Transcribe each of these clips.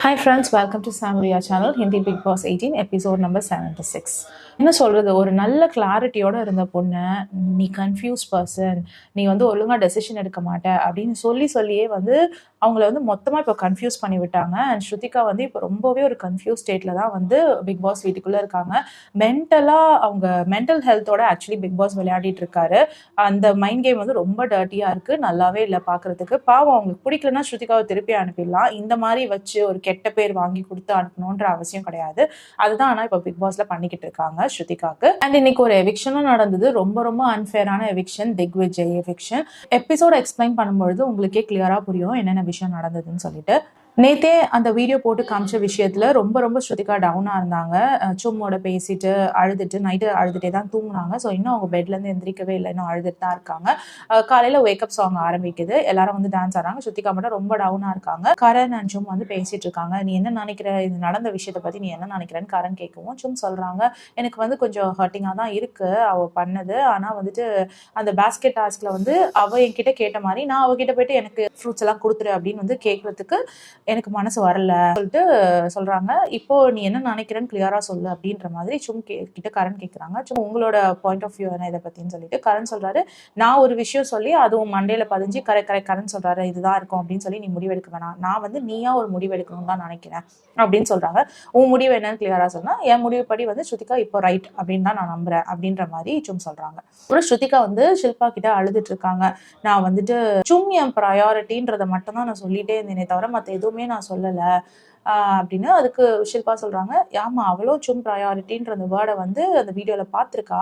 Hi friends welcome to Samaria channel Hindi Bigg Boss eighteen episode number seventy six என்ன சொல்கிறது ஒரு நல்ல கிளாரிட்டியோட இருந்த பொண்ணை நீ கன்ஃபியூஸ் பர்சன் நீ வந்து ஒழுங்காக டெசிஷன் எடுக்க மாட்ட. அப்படின்னு சொல்லி சொல்லியே வந்து அவங்கள வந்து மொத்தமாக இப்போ கன்ஃபியூஸ் பண்ணி விட்டாங்க. அண்ட் ஸ்ருதிகா வந்து இப்போ ரொம்பவே ஒரு கன்ஃபியூஸ் ஸ்டேட்டில் தான் வந்து பிக் பாஸ் வீட்டுக்குள்ளே இருக்காங்க. மென்டலாக அவங்க மென்டல் ஹெல்த்தோட ஆக்சுவலி பிக் பாஸ் விளையாடிட்டு இருக்காரு. அந்த மைண்ட் கேம் வந்து ரொம்ப டர்ட்டியாக இருக்குது நல்லாவே இல்லை பார்க்குறதுக்கு பாவம் அவங்களுக்கு பிடிக்கலன்னா ஸ்ருதிகாவை திருப்பி அனுப்பிடலாம். இந்த மாதிரி வச்சு ஒரு கெட்ட பேர் வாங்கி கொடுத்து அனுப்பணுன்ற அவசியம் கிடையாது. அதுதான் ஆனால் இப்போ பிக் பாஸில் பண்ணிக்கிட்டு இருக்காங்க ஸ்ருதிகாவுக்கு அண்ட் இன்னைக்கு ஒரு எவிக்ஷனும் நடந்தது. ரொம்ப ரொம்ப அன்ஃபேரான eviction Digvijay eviction episode explain பண்ணும்பொழுது உங்களுக்கே கிளியராக புரியும். என்னென்ன விஷயம் நடந்ததுன்னு சொல்லிட்டு நேத்தே அந்த வீடியோ போட்டு காமிச்ச விஷயத்துல ரொம்ப ரொம்ப ஸ்ருதிகா டவுனா இருந்தாங்க. சும்மோட பேசிட்டு அழுதுட்டு நைட்டு அழுதுட்டே தான் தூங்குனாங்க. ஸோ இன்னும் அவங்க பெட்ல இருந்து எந்திரிக்கவே இல்லை. இன்னும் அழுதுட்டு தான் இருக்காங்க. காலையில வேக்கப் சாங் ஆரம்பிக்குது. எல்லாரும் வந்து டான்ஸ் ஆடுறாங்க. ஸ்ருதிகா மட்டும் ரொம்ப டவுனா இருக்காங்க. கரண் அண்ட் சும் வந்து பேசிட்டு இருக்காங்க. நீ என்ன நினைக்கிற? இது நடந்த விஷயத்தை பத்தி நீ என்ன நினைக்கிறேன்னு கரண் கேட்கவும் சும் சொல்றாங்க. எனக்கு வந்து கொஞ்சம் ஹர்ட்டிங்கா தான் இருக்கு. அவ பண்ணது. ஆனா வந்துட்டு அந்த பேஸ்கெட் டாஸ்க்ல வந்து அவ என்கிட்ட கேட்ட மாதிரி நான் அவகிட்ட போயிட்டு எனக்கு ஃப்ரூட்ஸ் எல்லாம் கொடுத்துரு அப்படின்னு வந்து கேட்கறதுக்கு எனக்கு மனசு வரல சொல்லிட்டு சொல்றாங்க. இப்போ நீ என்ன நினைக்கிறேன்னு கிளியரா சொல்லு அப்படின்ற மாதிரி சும் கே கிட்ட கரண் கேட்குறாங்க சும் உங்களோட பாயிண்ட் ஆஃப் வியூ என்ன இதை பத்தின்னு சொல்லிட்டு கரண் சொல்றாரு நான் ஒரு விஷயம் சொல்லி அதுவும் மண்டையில பதிஞ்சு கரை கரை கரண் சொல்றாரு இதுதான் இருக்கும் அப்படின்னு சொல்லி நீ முடிவெடுக்க வேணாம். நான் வந்து நீயா ஒரு முடிவெடுக்கணும்னு தான் நினைக்கிறேன் அப்படின்னு சொல்றாங்க. உன் முடிவு என்னன்னு கிளியரா சொன்னா என் முடிவுப்படி வந்து ஸ்ருதிகா இப்போ ரைட் அப்படின்னு தான் நான் நம்புறேன் அப்படின்ற மாதிரி சும் சொல்றாங்க. அப்புறம் ஸ்ருதிகா வந்து ஷில்பா கிட்ட அழுதுட்டு இருக்காங்க. நான் வந்துட்டு சும் என் ப்ரையாரிட்டின்றதை மட்டும் தான் நான் சொல்லிட்டே இருந்தேனே தவிர மற்ற எதுவுமே நான் சொல்லலை. அப்படின்னு அதுக்கு ஷில்பா சொல்றாங்க. ஆமா அவளும் சும் ப்ரையாரிட்டின்ற அந்த வேர்டை வந்து அந்த வீடியோல பார்த்துருக்கா.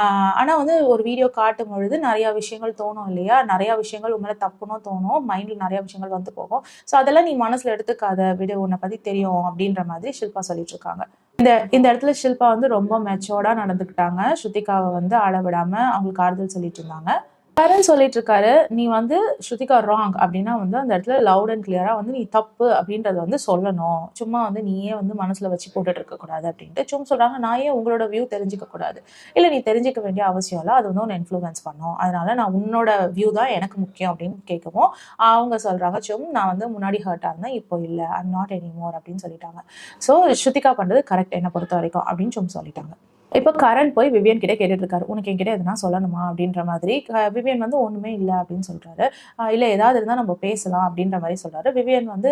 ஆனால் ஆனா வந்து ஒரு வீடியோ காட்டும் பொழுது நிறைய விஷயங்கள் தோணும் இல்லையா? நிறைய விஷயங்கள் உண்மையில தப்புனும் தோணும். மைண்ட்ல நிறைய விஷயங்கள் வந்து போகும். ஸோ அதெல்லாம் நீ மனசுல எடுத்துக்காத. வீடியோ உன்னை பத்தி தெரியும் அப்படின்ற மாதிரி ஷில்பா சொல்லிட்டு இருக்காங்க. இந்த இந்த இடத்துல ஷில்பா வந்து ரொம்ப மெச்சோர்டா நடந்துக்கிட்டாங்க. ஸ்ருதிகாவை வந்து அழ அவங்களுக்கு ஆறுதல் சொல்லிட்டு இருந்தாங்க. கரண் சொல்லிட்டு இருக்காரு நீ வந்து ஸ்ருதிகா ராங் அப்படின்னா வந்து அந்த இடத்துல லவுட் அண்ட் கிளியரா வந்து நீ தப்பு அப்படின்றத வந்து சொல்லணும். சும்மா வந்து நீயே வந்து மனசுல வச்சு போட்டுட்டு இருக்க கூடாது அப்படின்ட்டு சும்மா சொல்றாங்க. நான் ஏன் உங்களோட வியூ தெரிஞ்சுக்க கூடாது? இல்ல நீ தெரிஞ்சுக்க வேண்டிய அவசியம் இல்லை. அது வந்து ஒன்று இன்ஃப்ளூயன்ஸ் பண்ணும். அதனால நான் உன்னோட வியூ தான் எனக்கு முக்கியம் அப்படின்னு கேட்கவும் அவங்க சொல்றாங்க சும் நான் வந்து முன்னாடி ஹர்ட்டா இருந்தேன் இப்போ இல்லை. ஐம் நாட் எனி மோர் அப்படின்னு சொல்லிட்டாங்க. ஸோ ஸ்ருதிகா பண்றது கரெக்ட் என்னை பொறுத்த வரைக்கும் அப்படின்னு சும் சொல்லிட்டாங்க. இப்போ கரண் போய் விவியன் கிட்டே கேட்டுட்டு இருக்காரு உனக்கு என்கிட்ட எதுனா சொல்லணுமா? அப்படின்ற மாதிரி. க- விவியன் வந்து ஒன்றுமே இல்லை அப்படின்னு சொல்கிறாரு இல்லை ஏதாவது இருந்தால் நம்ம பேசலாம் அப்படின்ற மாதிரி சொல்கிறாரு விவியன் வந்து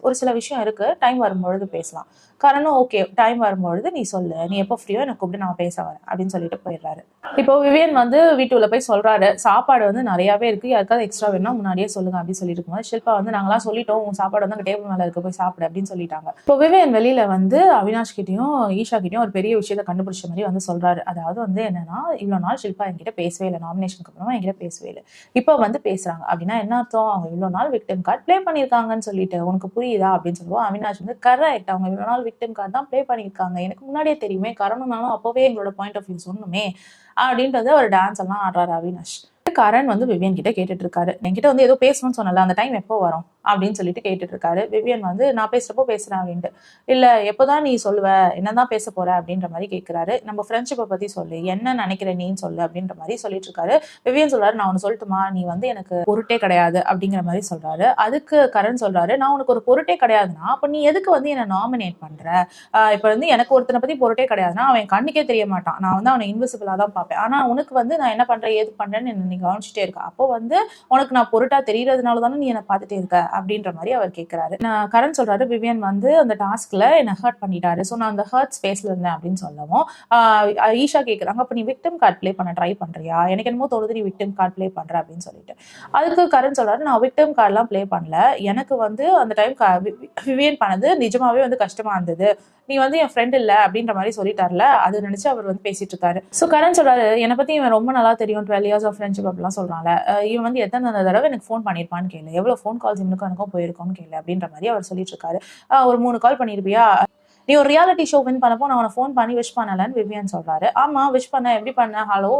ஒரு சில விஷயம் இருக்கு. டைம் வரும்பொழுது பேசலாம். கரணும் ஓகே டைம் வரும்பொழுது நீ சொல்லு. நீ எப்போ ஃப்ரீயோ எனக்கு கூப்பிட்டு நான் பேச வரேன் அப்படின்னு சொல்லிட்டு போயிடுறாரு. இப்போ விவியன் வந்து வீட்டுக்குள்ள போய் சொல்கிறாரு சாப்பாடு வந்து நிறையவே இருக்கு. யாருக்காவது எக்ஸ்ட்ரா வேணும்னா முன்னாடியே சொல்லுங்க அப்படின்னு சொல்லிட்டு இருக்கும்போது ஷில்பா வந்து நாங்களாம் சொல்லிட்டோம். உன் சாப்பாடு வந்து அங்கே டேபிள் மேலே இருக்க போய் சாப்பிடு அப்படின்னு சொல்லிட்டாங்க. இப்போ விவியன் வெளியில் வந்து அவினாஷ் கிட்டேயும் ஈஷா கிட்டேயும் ஒரு பெரிய விஷயத்தை கண்டுபிடிச்ச மாதிரி வந்து சொல்றாரு. அதாவது வந்து என்னன்னா இவ்வளவு நாள் ஷில்பா என்கிட்ட பேசவே இல்லை. நாமினேஷனுக்கு அப்புறமா என்கிட்ட பேசவே இல்லை. இப்போ வந்து பேசுறாங்க. அப்படின்னா என்ன அர்த்தம்? அவங்க இவ்வளவு நாள் விக்டிம் கார்டு ப்ளே பண்ணியிருக்காங்கன்னு சொல்லிட்டு உனக்கு புரியுதா? அப்படின்னு சொல்லுவோம். அவினாஷ் வந்து கரெக்ட் அவங்க இவ்வளவு நாள் விக்டிம் கார்டு தான் ப்ளே பண்ணியிருக்காங்க. எனக்கு முன்னாடியே தெரியுமே. கரணம்னாலும் அப்பவே எங்களோட பாயிண்ட் ஆஃப் வியூ சொன்னுமே அப்படின்றது ஒரு டான்ஸ் எல்லாம் ஆடுறாரு அவினாஷ். கரண் வந்து விவியன் கிட்ட கேட்டுட்டு இருக்காரு. என்கிட்ட வந்து ஏதோ பேசணும்னு சொன்னல அந்த டைம் எப்போ வரும்? அப்படின்னு சொல்லிட்டு கேட்டுட்டு இருக்காரு விவியன் வந்து நான் பேசுறப்போ பேசுறேன் அப்படின்ட்டு. இல்ல எப்போதான் நீ சொல்லுவ? என்னதான் பேச போற? அப்படின்ற மாதிரி கேட்கிறாரு நம்ம ஃப்ரெண்ட்ஷிப்பை பத்தி சொல்லு. என்ன நினைக்கிற நீன்னு சொல்லு அப்படின்ற மாதிரி சொல்லிட்டு இருக்காரு விவியன் சொல்றாரு நான் உனக்கு சொல்லட்டுமா? நீ வந்து எனக்கு பொருட்டே கிடையாது அப்படிங்கிற மாதிரி சொல்றாரு. அதுக்கு கரண் சொல்றாரு நான் உனக்கு ஒரு பொருட்டே கிடையாதுன்னா அப்ப நீ எதுக்கு வந்து என்ன நாமினேட் பண்ற? இப்ப வந்து எனக்கு ஒருத்தனை பத்தி பொருட்டே கிடையாதுன்னா அவன் கண்ணுக்கே தெரிய மாட்டான். நான் வந்து அவனை இன்விசிபிளா தான் பார்ப்பேன். ஆனா உனக்கு வந்து நான் என்ன பண்றேன்? ஏது பண்றேன்னு நீ கவனிச்சுட்டே இருக்க. அப்போ வந்து உனக்கு நான் பொருட்டா தெரியறதுனால தானே நீ என்ன பார்த்துட்டே இருக்க? அப்படின்ற மாதிரி அவர் கேட்கிறாரு நான் கரண் சொல்றாரு விவியன் வந்து அந்த டாஸ்க்ல என்ன ஹர்ட் பண்ணிட்டாரு. ஸோ நான் அந்த ஹர்ட் ஸ்பேஸ்ல இருந்தேன் அப்படின்னு சொல்லவும் ஈஷா கேட்குறாங்க அப்போ நீ விக்டம் கார்டு ப்ளே பண்ண ட்ரை பண்றியா? எனக்கு என்னமோ தோணுது நீ விக்டம் கார்டு ப்ளே பண்ற அப்படின்னு சொல்லிட்டு. அதுக்கு கரண் சொல்றாரு நான் விக்டம் கார்டெலாம் ப்ளே பண்ணல. எனக்கு வந்து அந்த டைம் விவியன் பண்ணது நிஜமாவே வந்து கஷ்டமா இருந்தது. நீ வந்து என் ஃப்ரெண்ட் இல்ல அப்படின்ற மாதிரி சொல்லிட்டார்ல அது நினைச்சு அவர் வந்து பேசிட்டு இருக்காரு. ஸோ கரண் சொல்றாரு என்னை பத்தி இவன் ரொம்ப நல்லா தெரியும் டுவெல் இயர்ஸ் ஆஃப் ஃப்ரெண்ட்ஷிப் அப்படிலாம் சொல்றாங்க. இவன் வந்து எத்தனை தடவை எனக்கு ஃபோன் பண்ணியிருப்பான்னு கேளு. எவ்வளவு ஃபோன் கால்ஸ் இவனுக்கும் எனக்கும் போயிருக்கோம்னு கேளு அப்படின்ற மாதிரி அவர் சொல்லிட்டு இருக்காரு. ஒரு மூணு கால் பண்ணிருப்பியா? நீ ஒரு ரியாலிட்டி ஷோ வின் பண்ணப்போ நான் உன ஃபோன் பண்ணி விஷ் பண்ணலன்னு விவியன் சொல்றாரு. ஆமா விஷ் பண்ண எப்படி பண்ண? ஹலோ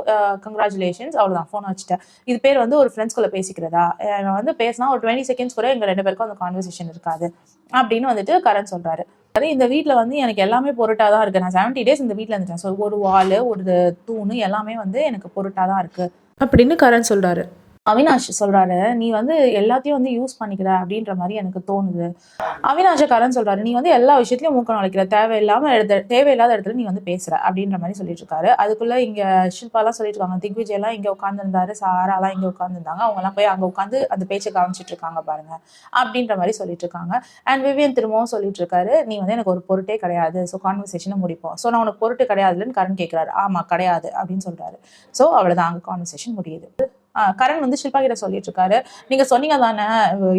கங்க்ராச்சுலேஷன்ஸ் அவ்வளவுதான் ஃபோன் வச்சுட்டேன். இது பேர் வந்து ஒரு ஃப்ரெண்ட்ஸ்குள்ள பேசிக்கிறதா? இவன் வந்து பேசினா ஒரு டுவெண்ட்டி செகண்ட்ஸ் கூட எங்க ரெண்டு பேருக்கும் அந்த கான்வர்சேஷன் இருக்காது. அப்படின்னு வந்துட்டு கரண் சொல்றாரு. அது இந்த வீட்ல வந்து எனக்கு எல்லாமே பொருட்டாக தான் இருக்கு. நான் செவன்டி டேஸ் இந்த வீட்டில் இருந்துட்டேன். ஸோ ஒரு வால் ஒரு தூணு எல்லாமே வந்து எனக்கு பொருட்டாக தான் இருக்கு. அப்படின்னு கரண் சொல்றாரு. அவினாஷ் சொல்றாரு நீ வந்து எல்லாத்தையும் வந்து யூஸ் பண்ணிக்கிற அப்படின்ற மாதிரி எனக்கு தோணுது. அவினாஷ கரண் சொல்றாரு நீ வந்து எல்லா விஷயத்திலயும் மூக்கம் நுழைக்கிற. தேவையில்லாம இடத்துல தேவையில்லாத இடத்துல நீ வந்து பேசுற அப்படின்ற மாதிரி சொல்லிட்டு இருக்காரு. அதுக்குள்ள இங்க ஷில்பாலாம் சொல்லிட்டு இருக்காங்க திக்விஜய் எல்லாம் இங்க உட்காந்துருந்தாரு சாராலாம் இங்க உட்காந்துருந்தாங்க அவங்க எல்லாம் போய் அங்க உட்காந்து அந்த பேச்சை காமிச்சிட்டு இருக்காங்க பாருங்க அப்படின்ற மாதிரி சொல்லிட்டு இருக்காங்க. அண்ட் விவியன் திரும்பவும் சொல்லிட்டு இருக்காரு நீ வந்து எனக்கு ஒரு பொருட்டே கிடையாது. ஸோ கான்வர்சேஷனை முடிப்போம். ஸோ நான் உனக்கு பொருட்டு கிடையாதுன்னு கரண் கேட்கிறாரு ஆமா கிடையாது அப்படின்னு சொல்றாரு. ஸோ அவ்வளவுதான் அங்க கான்வர்சேஷன் முடியுது. கரண் வந்து ஷில்பா கிட்ட சொல்லிட்டு இருக்காரு நீங்க சொன்னீங்க தானே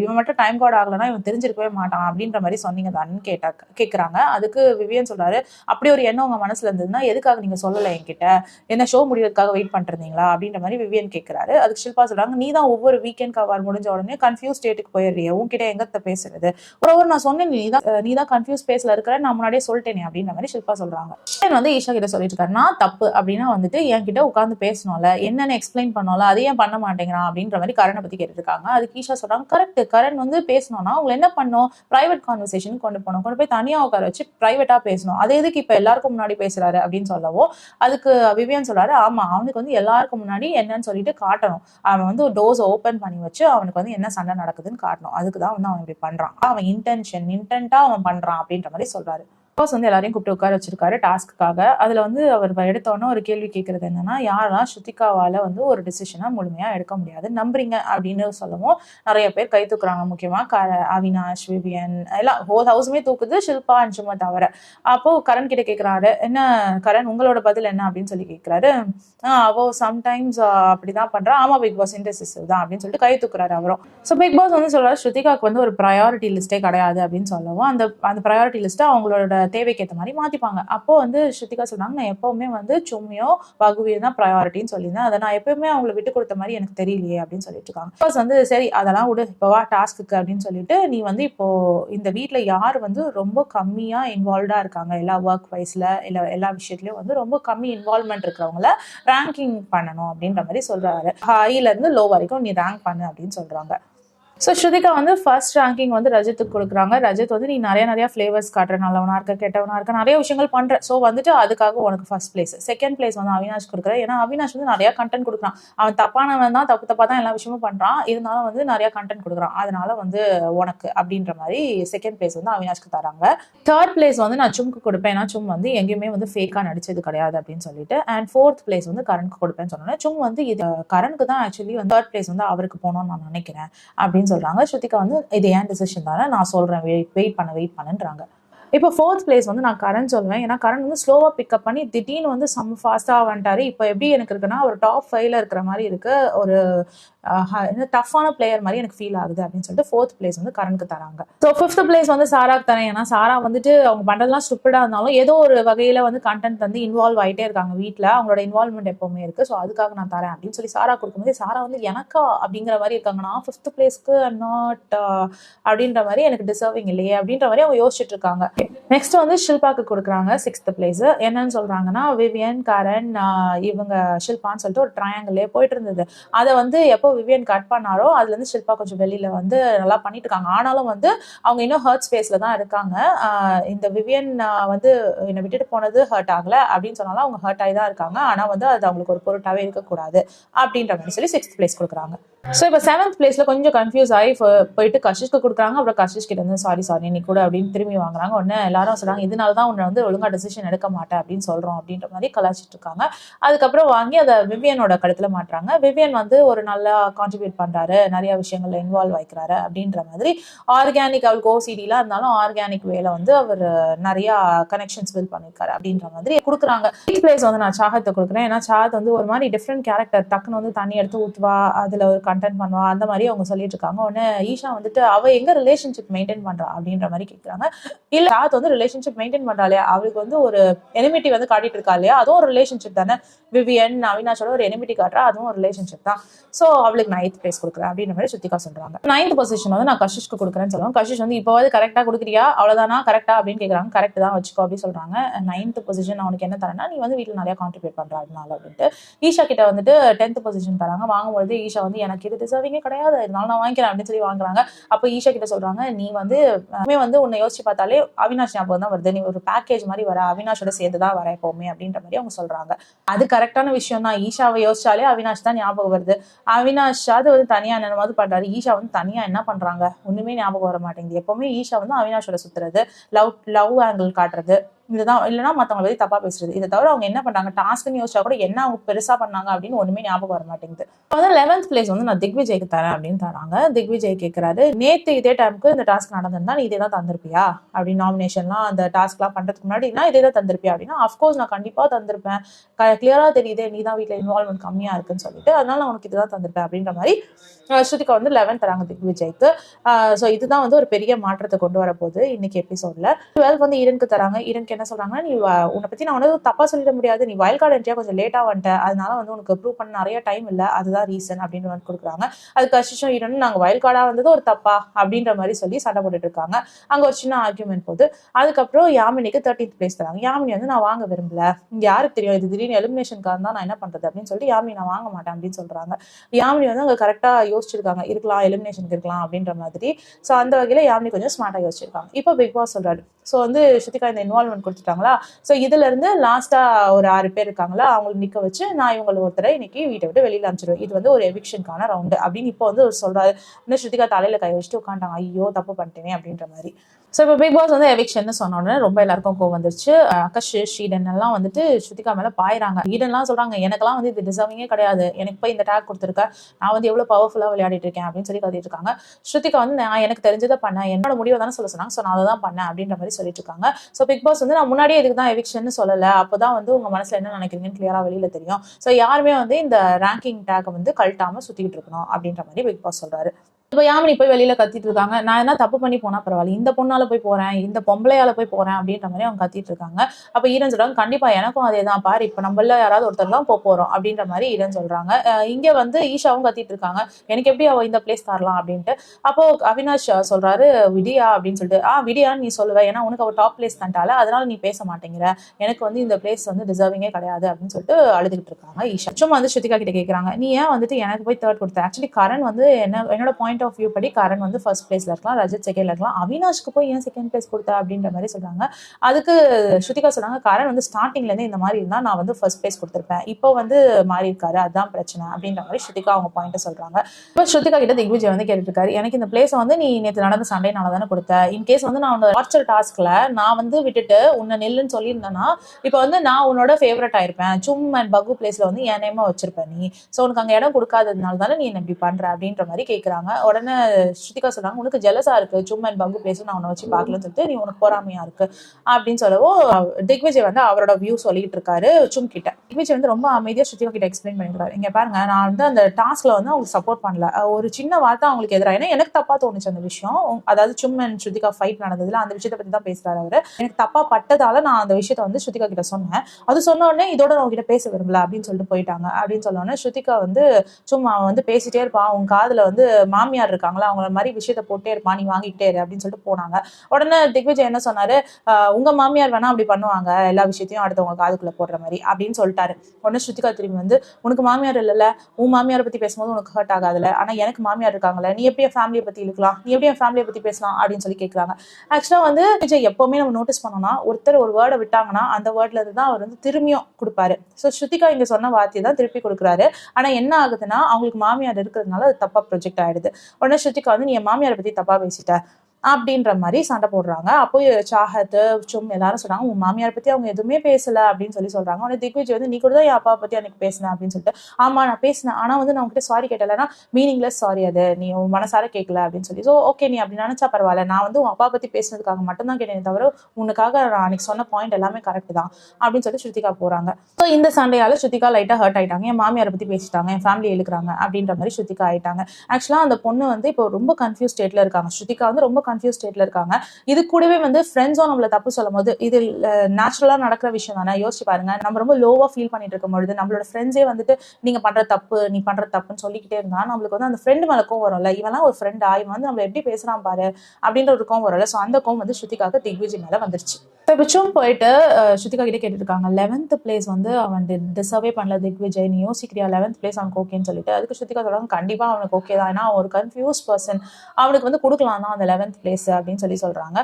இவன் மட்டும் டைம் கார்டு ஆகலைன்னா இவன் தெரிஞ்சிருக்கவே மாட்டான் அப்படின்ற மாதிரி சொன்னீங்க தானே கேட்டா கேக்குறாங்க. அதுக்கு விவியன் சொல்றாரு அப்படி ஒரு எண்ணம் உங்க மனசுல இருந்ததுன்னா எதுக்காக நீங்க சொல்லல என்கிட்ட? என்ன ஷோ முடியறதுக்காக வெயிட் பண்ணிருந்தீங்களா அப்படின்ற மாதிரி விவியன் கேக்குறாரு. அதுக்கு ஷில்பா சொல்றாங்க நீ தான் ஒவ்வொரு வீக்கெண்ட் கவர் முடிஞ்ச உடனே கன்ஃபியூஸ் ஸ்டேட்டுக்கு போயிடுறிய உன்கிட்ட எங்கத்த பேசுறது? ஒரு ஒரு நான் சொன்னேன் நீ தான் நீ தான் கன்ஃபியூஸ் பேஸ்ல இருக்கிற நான் முன்னாடியே சொல்லிட்டேனே அப்படின்ற மாதிரி ஷில்பா சொல்றாங்க. வந்து ஈஷா கிட்ட சொல்லிட்டு இருக்காரு நான் தப்பு அப்படின்னா வந்துட்டு என்கிட்ட உட்காந்து பேசணும்ல என்னென்ன எக்ஸ்பிளைன் பண்ணோம்ல அதையும் பண்ண பண்ண மாட்டேங்கிறான் அப்படின்ற மாதிரி கரனை பத்தி கேட்டிருக்காங்க அதுக்கு ஈஷா சொல்றாங்க கரெக்ட் கரண் வந்து பேசணும்னா அவங்க என்ன பண்ணும் பிரைவேட் கான்வர்சேஷன் கொண்டு போனோம் கொண்டு போய் தனியா உட்கார வச்சு பிரைவேட்டா பேசணும். அது எதுக்கு இப்ப எல்லாருக்கும் முன்னாடி பேசுறாரு? அப்படின்னு சொல்லவோ அதுக்கு விவியன் சொல்றாரு ஆமா அவனுக்கு வந்து எல்லாருக்கும் முன்னாடி என்னன்னு சொல்லிட்டு காட்டணும். அவன் வந்து ஒரு டோஸ் ஓபன் பண்ணி வச்சு அவனுக்கு வந்து என்ன சண்டை நடக்குதுன்னு காட்டணும். அதுக்கு தான் வந்து அவன் இப்படி பண்றான். அவன் இன்டென்ஷன் இன்டென்ட்டா அவன் பண்றான். அப்படின்ற மாதிரி சொல்றாரு. பாஸ் வந்து எல்லாரையும் கூப்பிட்டு உட்கார வச்சிருக்காரு டாஸ்க்குக்காக அதுல வந்து அவர் எடுத்தோன்னே ஒரு கேள்வி கேட்கறது என்னன்னா யாரெல்லாம் ஸ்ருதிகாவால வந்து ஒரு டிசிஷனை முழுமையா எடுக்க முடியாது நம்புறீங்க அப்படின்னு சொல்லவும் நிறைய பேர் கை தூக்குறாங்க. முக்கியமா க அவினாஷ் விவியன் எல்லாம் ஹோல் ஹவுஸுமே தூக்குது ஷில்பா அஞ்சுமா தவிர. அப்போ கரண் கிட்ட கேட்குறாரு என்ன கரண் உங்களோட பதில் என்ன? அப்படின்னு சொல்லி கேட்குறாரு அவோ சம்டைம்ஸ் அப்படிதான் பண்றா. ஆமா பிக் பாஸ் இன்டர்சிஸ்டிவ் தான் அப்படின்னு சொல்லிட்டு கை தூக்குறாரு அவரும். ஸோ பிக் பாஸ் வந்து சொல்றாரு ஸ்ருதிகாக்கு வந்து ஒரு ப்ரையாரிட்டி லிஸ்டே கிடையாது அப்படின்னு சொல்லவும் அந்த அந்த ப்ரையாரிட்டி லிஸ்ட்டை அவங்களோட தேவைக்கு ஏற்ற மாதிரி மாற்றிப்பாங்க அப்போ வந்து ஸ்ருதிகா சொன்னாங்க நான் எப்பவுமே வந்து சும்மியோ வகுவியோ தான் ப்ரையாரிட்டின்னு சொல்லியிருந்தேன். அதை நான் எப்பவுமே அவங்களை விட்டு கொடுத்த மாதிரி எனக்கு தெரியலையே அப்படின்னு சொல்லிட்டு இருக்காங்க. வந்து சரி அதெல்லாம் விடு. இப்போ வா டாஸ்க்கு அப்படின்னு சொல்லிட்டு நீ வந்து இப்போ இந்த வீட்டில் யார் வந்து ரொம்ப கம்மியாக இன்வால்வ்டாக இருக்காங்க? எல்லா ஒர்க் வைஸில் இல்லை எல்லா விஷயத்துலையும் வந்து ரொம்ப கம்மி இன்வால்வ்மெண்ட் இருக்கிறவங்கள ரேங்கிங் பண்ணணும் அப்படின்ற மாதிரி சொல்கிறாரு ஹையிலேருந்து லோ வரைக்கும் நீ ரேங்க் பண்ணு அப்படின்னு சொல்கிறாங்க ஸோ ஸ்ருதிகா வந்து ஃபர்ஸ்ட் ரேங்கிங் வந்து ரஜத்துக்கு கொடுக்குறாங்க. ரஜத் வந்து நீ நிறைய நிறைய ஃப்ளேவர்ஸ் காட்டுற நல்லவனா இருக்க கெட்டவனா இருக்க நிறைய விஷயங்கள் பண்ற. ஸோ வந்துட்டு அதுக்காக உனக்கு ஃபர்ஸ்ட் பிளேஸ் செகண்ட் பிளேஸ் வந்து அவினாஷ் கொடுக்குற ஏன்னா அவினாஷ் வந்து நிறைய கண்டென்ட் கொடுக்குறான். அவன் தப்பானவன் தான் தப்பு தப்பா தான் எல்லா விஷயமும் பண்றான். இருந்தாலும் வந்து நிறைய கண்டென்ட் கொடுக்குறான். அதனால வந்து உனக்கு அப்படின்ற மாதிரி செகண்ட் பிளேஸ் வந்து அவினாஷ்க்கு தராங்க. தேர்ட் பிளேஸ் வந்து நான் சும்க்கு கொடுப்பேன். ஏன்னா சும் வந்து எங்கேயுமே வந்து ஃபேக்காக நடிச்சது கிடையாது அப்படின்னு சொல்லிட்டு. அண்ட் ஃபோர்த் பிளேஸ் வந்து கரண்ட்க்கு கொடுப்பேன்னு சொன்னேன். சும் வந்து இது கரண்ட்க்கு தான் ஆக்சுவலி வந்து தேர்ட் பிளேஸ் வந்து அவருக்கு போகணும்னு நான் நினைக்கிறேன் அப்படின்னு சொல்றாங்க. ஸ்ருதிகா வந்து இது ஏன் டிசிஷன் தானே? நான் சொல்றேன். வெயிட் வெயிட் பண்ண வெயிட் பண்ணுன்றாங்க. இப்போ ஃபோர்த் பிளேஸ் வந்து நான் கரண் சொல்லுவேன். ஏன்னா கரண் வந்து ஸ்லோவாக பிக்கப் பண்ணி திடீர்னு வந்து சம் ஃபாஸ்ட்டாக வந்துட்டாரு. இப்போ எப்படி எனக்கு இருக்குன்னா ஒரு டாப் ஃபைவ்ல இருக்கிற மாதிரி இருக்கு. ஒரு டஃப்பான பிளேயர் மாதிரி எனக்கு ஃபீல் ஆகுது அப்படின்னு சொல்லிட்டு ஃபோர்த் பிளேஸ் வந்து கரண்ட்க்கு தராங்க. ஸோ ஃபிஃப்த் பிளேஸ் வந்து சாராக்கு தரேன். ஏன்னா சாரா வந்துட்டு அவங்க பண்ணுறதுலாம் ஸ்டூப்பிடாக இருந்தாலும் ஏதோ ஒரு வகையில் வந்து கண்டென்ட் வந்து இன்வால்வ் ஆகிட்டே இருக்காங்க வீட்டில் அவங்களோட இன்வால்வ்மெண்ட் எப்போவுமே இருக்கு. ஸோ அதுக்காக நான் தரேன் அப்படின்னு சொல்லி சாரா கொடுக்கும்போது சாரா வந்து எனக்கா? அப்படிங்கிற மாதிரி இருக்காங்க. நான் ஃபிஃப்த் பிளேஸ்க்கு நாட் அப்படின்ற மாதிரி எனக்கு டிசர்விங் இல்லையே அப்படின்ற மாதிரி அவங்க யோசிச்சுட்டு இருக்காங்க. நெக்ஸ்ட் வந்து ஷில்பாக்கு கொடுக்குறாங்க சிக்ஸ்த் பிளேஸ் என்னன்னு சொல்றாங்கன்னா விவியன் கரண் இவங்க ஷில்பான்னு சொல்லிட்டு ஒரு ட்ரையாங்கிளே போயிட்டு இருந்தது. அதை வந்து எப்போ விவியன் கட் பண்ணாரோ அதுலேருந்து ஷில்பா கொஞ்சம் வெளியில் வந்து நல்லா பண்ணிட்டு இருக்காங்க ஆனாலும் வந்து அவங்க இன்னும் ஹர்ட் ஸ்பேஸில் தான் இருக்காங்க. இந்த விவியன் வந்து என்னை விட்டுட்டு போனது ஹர்ட் ஆகலை அப்படின்னு சொன்னாலும் அவங்க ஹர்ட் ஆகி தான் இருக்காங்க. ஆனால் வந்து அது அவங்களுக்கு ஒரு பொருட்டாகவே இருக்கக்கூடாது அப்படின்ற மாதிரி சொல்லி சிக்ஸ்த் பிளேஸ் கொடுக்குறாங்க. ஸோ இப்போ செவன்த் பிளேஸ்ல கொஞ்சம் கன்ஃபியூஸ் ஆகி போயிட்டு கஷிஷ்க்கு கொடுக்குறாங்க. அப்புறம் கஷிஷ் கிட்ட வந்து சாரி சாரி நீ கூட அப்படின்னு திரும்பி வாங்குறாங்க. உடனே எல்லாரும் சொல்கிறாங்க இதனால தான் உன்னை வந்து ஒழுங்கா டெசிஷன் எடுக்க மாட்டேன் அப்படின்னு சொல்றோம் அப்படின்ற மாதிரி கலாச்சிட்டு இருக்காங்க. அதுக்கப்புறம் வாங்கி அதை விவியனோட கழுத்தில் மாட்டுறாங்க. விவியன் வந்து ஒரு நல்லா கான்ட்ரிபியூட் பண்றாரு நிறைய விஷயங்களில் இன்வால்வ் ஆகிக்கிறாரு அப்படின்ற மாதிரி. ஆர்கானிக் அவளுக்கு ஓசிடிலாம் இருந்தாலும் ஆர்கானிக் வேல வந்து அவர் நிறையா கனெக்ஷன்ஸ் பில் பண்ணியிருக்காரு அப்படின்ற மாதிரி கொடுக்குறாங்க. பிளேஸ் வந்து நான் சாகத்தை கொடுக்குறேன். ஏன்னா சாகத் வந்து ஒரு மாதிரி டிஃப்ரெண்ட் கேரக்டர் டக்குன்னு வந்து தண்ணி எடுத்து ஊற்றுவா அதில் ஒரு கண்டென்ட் பண்ணுவா அந்த மாதிரி அவங்க சொல்லிட்டு இருக்காங்க உடனே ஈஷா வந்துட்டு அவ எங்க ரிலேஷன்ஷிப் மெயின்டைன் பண்றா? அப்படின்ற மாதிரி கேட்குறாங்க இல்ல சாகத் வந்து ரிலேஷன்ஷிப் மெயின்டைன் பண்றாளே. அவளுக்கு வந்து ஒரு எனிமிட்டி வந்து காட்டிட்டு இருக்கா இல்லையா? அதுவும் ஒரு ரிலேஷன்ஷிப் தானே. விவியன் அவினாஷோட ஒரு எனிமிட்டி காட்டுறா. அதுவும் ஒரு ரிலேஷன்ஷிப் தான். ஸோ அவளுக்கு நைன்த் பிளேஸ் கொடுக்குறேன் அப்படின்ற மாதிரி சுத்திகா சொல்றாங்க. நைன்த் பொசிஷன் வந்து நான் கஷிஷ்க்கு கொடுக்குறேன்னு சொல்லுவேன் கஷிஷ் வந்து இப்போவாது கரெக்டா கொடுக்குறியா? அவ்வளவுதானா? கரெக்டா அப்படின்னு கேட்குறாங்க கரெக்ட் தான் வச்சுக்கோ அப்படின்னு சொல்றாங்க. நைன்த் பொசிஷன் அவனுக்கு என்ன தரேன்னா நீ வந்து வீட்டில் நிறைய கான்ட்ரிபியூட் பண்ற அதனால அப்படின்ட்டு. ஈஷா கிட்ட வந்துட்டு டென்த் பொசிஷன் தராங்க. வாங்கும்பொழுது ஈஷா வந்து எனக்கு எனக்கு இது டிசர்விங்கே கிடையாது. இதனால நான் வாங்கிக்கிறேன் அப்படின்னு சொல்லி வாங்குறாங்க. அப்போ ஈஷா கிட்ட சொல்றாங்க நீ வந்து எப்பவுமே வந்து உன்னை யோசிச்சு பார்த்தாலே அவினாஷ் ஞாபகம் தான் வருது. நீ ஒரு பேக்கேஜ் மாதிரி வர அவினாஷோட சேர்ந்து தான் வர எப்பவுமே அப்படின்ற மாதிரி அவங்க சொல்றாங்க. அது கரெக்டான விஷயம் தான். ஈஷாவை யோசிச்சாலே அவினாஷ் தான் ஞாபகம் வருது. அவினாஷாவது வந்து தனியா என்னமாவது பண்றாரு. ஈஷா வந்து தனியா என்ன பண்றாங்க? ஒண்ணுமே ஞாபகம் வர மாட்டேங்குது. எப்பவுமே ஈஷா வந்து அவினாஷோட சுத்துறது லவ் லவ் ஆங்கிள் காட்டுறது. இதுதான் இல்லைனா மற்றவங்களை பற்றி தப்பாக பேசுறது. இதை தவிர அவங்க என்ன பண்ணாங்க? டாஸ்க்னு யோசிச்சா கூட என்ன அவங்க பெருசா பண்ணாங்க அப்படின்னு ஒன்றுமே ஞாபகம் வர மாட்டேங்குது. இப்ப வந்து லெவன்த் பிளேஸ் வந்து நான் திக்விஜய்க்கு தரேன் அப்படின்னு தராங்க. திக்விஜய் கேட்கறாரு நேற்று இதே டைமுக்கு இந்த டாஸ்க் நடந்திருந்தா நீ இதே தான் தந்திருப்பியா? அப்படின்னு நாமினேஷன்லாம் அந்த டாஸ்க்லாம் பண்றதுக்கு முன்னாடி நான் இதே தான் தந்திருப்பியா? அப்படின்னா அஃப்கோர்ஸ் நான் கண்டிப்பா தந்திருப்பேன். கிளியராக தெரியுது நீ தான் வீட்டில் இன்வால்மெண்ட் கம்மியா இருக்குன்னு சொல்லிட்டு அதனால நான் உனக்கு இதுதான் தந்திருப்பேன். அப்படின்ற மாதிரி ஸ்ருதிகா வந்து லெவன் தராங்க திக்விஜய்க்கு. ஸோ இதுதான் வந்து ஒரு பெரிய மாற்றத்தை கொண்டு வர போகுது இன்னைக்கு எபிசோடில். டுவெல்த் வந்து ஈரனுக்கு தராங்க. ஈரனுக்கு என்ன சொல்றாங்கன்னா நீ உன்னை பத்தி நான் வந்து தப்பா சொல்லிட முடியாது. நீ வயல் கார்டு என்ட்ரியா கொஞ்சம் லேட்டா வந்துட்ட. அதனால வந்து உனக்கு ப்ரூவ் பண்ண நிறைய டைம் இல்ல. அதுதான் ரீசன் அப்படின்னு வந்து கொடுக்குறாங்க. அதுக்கு அசிஷம் ஈரன் நாங்க வயல் கார்டா வந்தது ஒரு தப்பா அப்படின்ற மாதிரி சொல்லி சண்டை போட்டுட்டு இருக்காங்க. அங்க ஒரு சின்ன ஆர்குமெண்ட் போது அதுக்கப்புறம் யாமினிக்கு தேர்ட்டீன்த் பிளேஸ் தராங்க. யாமினி வந்து நான் வாங்க விரும்பல. இங்க யாருக்கு தெரியும்? இது திடீர்னு எலிமினேஷனுக்காக தான் நான் என்ன பண்றது அப்படின்னு சொல்லிட்டு யாமினி நான் வாங்க மாட்டேன் அப்படின்னு சொல்றாங்க. யாமினி வந்து அங்க கரெக்டா யோசிச்சிருக்காங்க. இருக்கலாம் எலிமினேஷனுக்கு இருக்கலாம் அப்படின்ற மாதிரி. ஸோ அந்த வகையில யாமினி கொஞ்சம் ஸ்மார்ட்டா யோசிச்சிருக்காங்க. இப்போ பிக் பாஸ் சொல்றாரு. ஸோ வந்து ஸ்ருதிகா இந்த இன்வால்மெண்ட் கொடுத்துட்டாங்களா? ஸோ இதுல இருந்து லாஸ்டா ஒரு ஆறு பேர் இருக்காங்களா? அவங்களை நிக்க வச்சு நான் இவங்களை ஒருத்தரை இன்னைக்கு வீட்டை விட்டு வெளியில அனுப்பிச்சிடுவேன். இது வந்து ஒரு எவிக்ஷனுக்கான ரவுண்டு அப்படின்னு இப்போ வந்து ஒரு சொல்றாரு. இன்னும் ஸ்ருதிகா தலையில கை வச்சுட்டு உட்காந்துட்டாங்க ஐயோ தப்பு பண்ணிட்டேனே அப்படின்ற மாதிரி. ஸோ இப்போ பிக் பாஸ் வந்து எவிக்ஷன் சொன்ன உடனே ரொம்ப எல்லாருக்கும் கோவம் வந்துருச்சு. அகஷ் ஷீடன் எல்லாம் வந்துட்டு ஸ்ருதிகா மேலே பாயிறாங்க. ஈடன்லாம் சொல்கிறாங்க எனக்கெல்லாம் வந்து இது டிசர்விங்கே கிடையாது. எனக்கு போய் இந்த டேக் கொடுத்துருக்க. நான் வந்து எவ்வளோ பவர்ஃபுல்லாக விளையாடிட்டு இருக்கேன் அப்படின்னு சொல்லி கத்திட்டு இருக்காங்க. ஸ்ருதிகா வந்து நான் எனக்கு தெரிஞ்சதை பண்ணேன். என்னோட முடிவை தானே சொல்ல சொன்னாங்க. ஸோ நான் அதை தான் பண்ணேன் அப்படின்ற மாதிரி சொல்லிட்டு இருக்காங்க. ஸோ பிக் பாஸ் வந்து நான் முன்னாடியே இதுக்கு தான் எவிக்ஷன் அப்போ தான் வந்து உங்கள் மனசில் என்ன நினைக்கிறீங்கன்னு க்ளியராக வெளியில் தெரியும். ஸோ யாருமே வந்து இந்த ரேங்கிங் டேக்கை வந்து கழட்டாமல் சுற்றிக்கிட்டு இருக்கணும் அப்படின்ற மாதிரி பிக் பாஸ் சொல்கிறாரு இப்போ யாமினி போய் வெளியில கத்திட்டு இருக்காங்க. நான் என்ன தப்பு பண்ணி போனா பரவாயில்ல. இந்த பொண்ணால போய் போறேன். இந்த பொம்பளையால போய் போறேன் அப்படின்ற மாதிரி அவங்க கத்திட்டு இருக்காங்க. அப்ப ஈரன் சொல்றாங்க கண்டிப்பா எனக்கும் அதே தான் பாரு இப்ப நம்மள யாராவது ஒருத்தர் தான் போக போறோம். அப்படின்ற மாதிரி ஈரன் சொல்றாங்க. இங்க வந்து ஈஷாவும் கத்திட்டு இருக்காங்க. எனக்கு எப்படி அவ இந்த பிளேஸ் தரலாம்? அப்படின்ட்டு. அப்போ அவினாஷ் சொல்றாரு விடியா அப்படின்னு சொல்லிட்டு. ஆ விடியான்னு நீ சொல்லுவ. ஏன்னா உனக்கு அவ டாப் பிளேஸ் தண்டால அதனால நீ பேச மாட்டேங்கிற. எனக்கு வந்து இந்த பிளேஸ் வந்து டிசர்விங்கே கிடையாது. அப்படின்னு சொல்லிட்டு அழுதுகிட்டு இருக்காங்க ஈஷா. சும்மா வந்து ஸ்ருதிகா கிட்ட கேக்குறாங்க. நீ ஏன் வந்துட்டு எனக்கு போய் தேர்ட் கொடுத்த? ஆக்சுவலி கரண் வந்து என்ன என்னோட பாயிண்ட் ஆஃப் வியூ படி கரண் வந்து ஃபர்ஸ்ட் பிளேஸ்ல இருக்கலாம் ரஜத் செகண்ட்ல இருக்கலாம். அவினாஷ்க்கு போய் ஏன் செகண்ட் பிளேஸ் கொடுத்த அப்படின்ற மாதிரி சொல்றாங்க. அதுக்கு ஸ்ருதிகா சொன்னாங்க கரண் வந்து ஸ்டார்டிங்ல இருந்து இந்த மாதிரி இருந்தா நான் வந்து ஃபர்ஸ்ட் பிளேஸ் கொடுத்துருப்பேன். இப்போ வந்து மாறி இருக்காரு அதுதான் பிரச்சனை அப்படின்ற மாதிரி ஸ்ருதிகா அவங்க பாயிண்ட் சொல்றாங்க. இப்போ ஸ்ருதிகா கிட்ட திக்விஜய் வந்து கேட்டுருக்காரு எனக்கு இந்த பிளேஸ் வந்து நீ நேற்று நடந்த சண்டைனால தானே கொடுத்த. இன் கேஸ் வந்து நான் உன்னோட டார்ச்சர் டாஸ்க்ல நான் வந்து விட்டுட்டு உன்னை நெல்லுன்னு சொல்லியிருந்தேன்னா இப்போ வந்து நான் உன்னோட ஃபேவரட் ஆயிருப்பேன். சும் அண்ட் பகு பிளேஸ்ல வந்து என் நேமா வச்சிருப்பேன் நீ. ஸோ உனக்கு அங்கே இடம் கொடுக்காததுனால தானே நீ என்ன இப்படி பண்ற? அப்படின்ற மாதிரி கேட்குறாங்க உடனே ஸ்ருதிகா சொன்னாங்க உனக்கு ஜெலஸா இருக்கு. சும்மா என் பங்கு பிளேஸ் நான் உன்னை வச்சு பார்க்கலன்னு சொல்லிட்டு நீ உனக்கு பொறாமையா இருக்கு. அப்படின்னு சொல்லவும் திக்விஜய் வந்து அவரோட வியூ சொல்லிட்டு இருக்காரு சும் கிட்ட. திக்விஜய் வந்து ரொம்ப அமைதியா ஸ்ருதிகா கிட்ட எக்ஸ்பிளைன் பண்ணிருக்காரு இங்க பாருங்க நான் வந்து அந்த டாஸ்க்ல வந்து அவங்களுக்கு சப்போர்ட் பண்ணல. ஒரு சின்ன வார்த்தை அவங்களுக்கு எதிராக ஏன்னா எனக்கு தப்பா தோணுச்சு அந்த விஷயம். அதாவது சும் அண்ட் ஸ்ருதிகா ஃபைட் நடந்ததுல அந்த விஷயத்தை பத்தி தான் பேசுறாரு அவரு. எனக்கு தப்பா பட்டதால நான் அந்த விஷயத்த வந்து ஸ்ருதிகா கிட்ட சொன்னேன். அது சொன்ன உடனே இதோட நான் கிட்ட பேச விரும்பல. அப்படின்னு சொல்லிட்டு போயிட்டாங்க. அப்படின்னு சொன்ன உடனே ஸ்ருதிகா வந்து சும்மா அவன் வந்து பேசிட்டே இருப்பான். உன் காதுல வந்து மாமியார் இருக்காங்களா? அவங்கள மாதிரி விஷயத்த போட்டே இருப்பா நீ வாங்கிட்டே இரு அப்படின்னு சொல்லிட்டு போனாங்க. உடனே திக்விஜய் என்ன சொன்னாரு? உங்க மாமியார் வேணா அப்படி பண்ணுவாங்க. எல்லா விஷயத்தையும் அடுத்தவங்க காதுக்குள்ள போடுற மாதிரி அப்படின்னு சொல்லிட்டாரு. உடனே ஸ்ருதிகா திரும்பி வந்து உனக்கு மாமியார் இல்லைல்ல. உன் மாமியாரை பத்தி பேசும்போது உனக்கு ஹர்ட் ஆகாதுல ஆனா எனக்கு மாமியார் இருக்காங்கல்ல. நீ எப்படி என் ஃபேமிலியை பத்தி இழுக்கலாம்? நீ எப்படி என் ஃபேமிலியை பத்தி பேசலாம்? அப்படின்னு சொல்லி கேட்கறாங்க ஆக்சுவலா வந்து விஜய் எப்பவுமே நம்ம நோட்டீஸ் பண்ணோம்னா ஒருத்தர் ஒரு வேர்டை விட்டாங்கன்னா அந்த வேர்ட்ல இருந்து தான் அவர் வந்து திரும்பியும் கொடுப்பாரு. ஸோ ஸ்ருதிகா இங்க சொன்ன வார்த்தையை தான் திருப்பி கொடுக்குறாரு. ஆனா என்ன ஆகுதுன்னா அவங்களுக்கு மாமியார் இருக்கிறதுனால அது தப்பா ப்ரொஜெக்ட் ஆயிடுது. உடனே ஸ்ருதிகா வந்து நீ என் மாமியாரை பத்தி தப்பா பேசிட்ட. அப்படின்ற மாதிரி சண்டை போடுறாங்க. அப்போ சாகத்து சும் எல்லாரும் சொல்றாங்க உன் மாமியார் பத்தி அவங்க எதுவுமே பேசல அப்படின்னு சொல்லி சொல்றாங்க. உடனே திக்விஜய் வந்து நீ கூட தான் என் அப்பா பத்தி அன்னைக்கு பேசினேன் அப்படின்னு சொல்லிட்டு ஆமா நான் பேசினேன். ஆனா வந்து நான் உங்ககிட்ட சாரி கேட்டலன்னா மீனிங்லெஸ் சாரி அது. நீ உன் மனசார கேட்கல அப்படின்னு சொல்லி. ஸோ ஓகே நீ அப்படி நினைச்சா பரவாயில்ல. நான் வந்து உன் அப்பா பத்தி பேசினதுக்காக மட்டும்தான் கேட்டேனே தவிர உனக்காக நான் அன்னைக்கு சொன்ன பாயிண்ட் எல்லாமே கரெக்ட் தான். அப்படின்னு சொல்லி ஸ்ருதிகா போறாங்க. ஸோ இந்த சண்டையால ஸ்ருதிகா லைட்டா ஹர்ட் ஆயிட்டாங்க. என் மாமியாரை பத்தி பேசிட்டாங்க. என் ஃபேமிலி எழுக்கிறாங்க அப்படின்ற மாதிரி ஸ்ருதிகா ஆயிட்டாங்க. ஆக்சுவலா அந்த பொண்ணு வந்து இப்போ ரொம்ப கன்ஃபியூஸ் ஸ்டேட்ல இருக்காங்க. ஸ்ருதிகா வந்து ரொம்ப கன்ஃபியூஸ் ஸ்டேட்ல இருக்காங்க. இது கூடவே வந்து ஃப்ரெண்ட்ஸும் நம்மள தப்பு சொல்லும் போது இது நேச்சுரலா நடக்கிற விஷயம் தானே? யோசிச்சு பாருங்க. நம்ம ரொம்ப லோவா ஃபீல் பண்ணிட்டு இருக்கும் பொழுது நம்மளோட ஃப்ரெண்ட்ஸே வந்துட்டு நீங்க பண்ற தப்பு நீ பண்ற தப்புன்னு சொல்லிக்கிட்டே இருந்தா நம்மளுக்கு வந்து அந்த ஃப்ரெண்டு மேல கோவம் வரும்ல? இவன்லாம் ஒரு ஃப்ரெண்டா இவன் வந்து நம்ம எப்படி பேசுறான் பாரு? அப்படின்ற ஒரு கோவம் வரும்ல. ஸோ அந்த கோவம் வந்து ஸ்ருதிகாக்கு திக்விஜய் மேல வந்துருச்சு. இப்போ பிச்சும் போயிட்டு ஸ்ருதிகா கிட்ட கேட்டுருக்காங்க. லெவன்த் பிளேஸ் வந்து அவன் டிசர்வே பண்ணல திக்விஜய் நீ யோசிக்கிறியா? லெவன்த் பிளேஸ் அவனுக்கு ஓகேன்னு சொல்லிட்டு. அதுக்கு ஸ்ருதிகா சொல்றாங்க கண்டிப்பா அவனுக்கு ஓகே தான். ஏன்னா ஒரு கன்ஃபியூஸ் பர்சன் அவனுக்கு வந்து கொடுக்கலாம் தான் அந்த லெவன்த் பிளேஸ் அப்படின்னு சொல்லி சொல்றாங்க.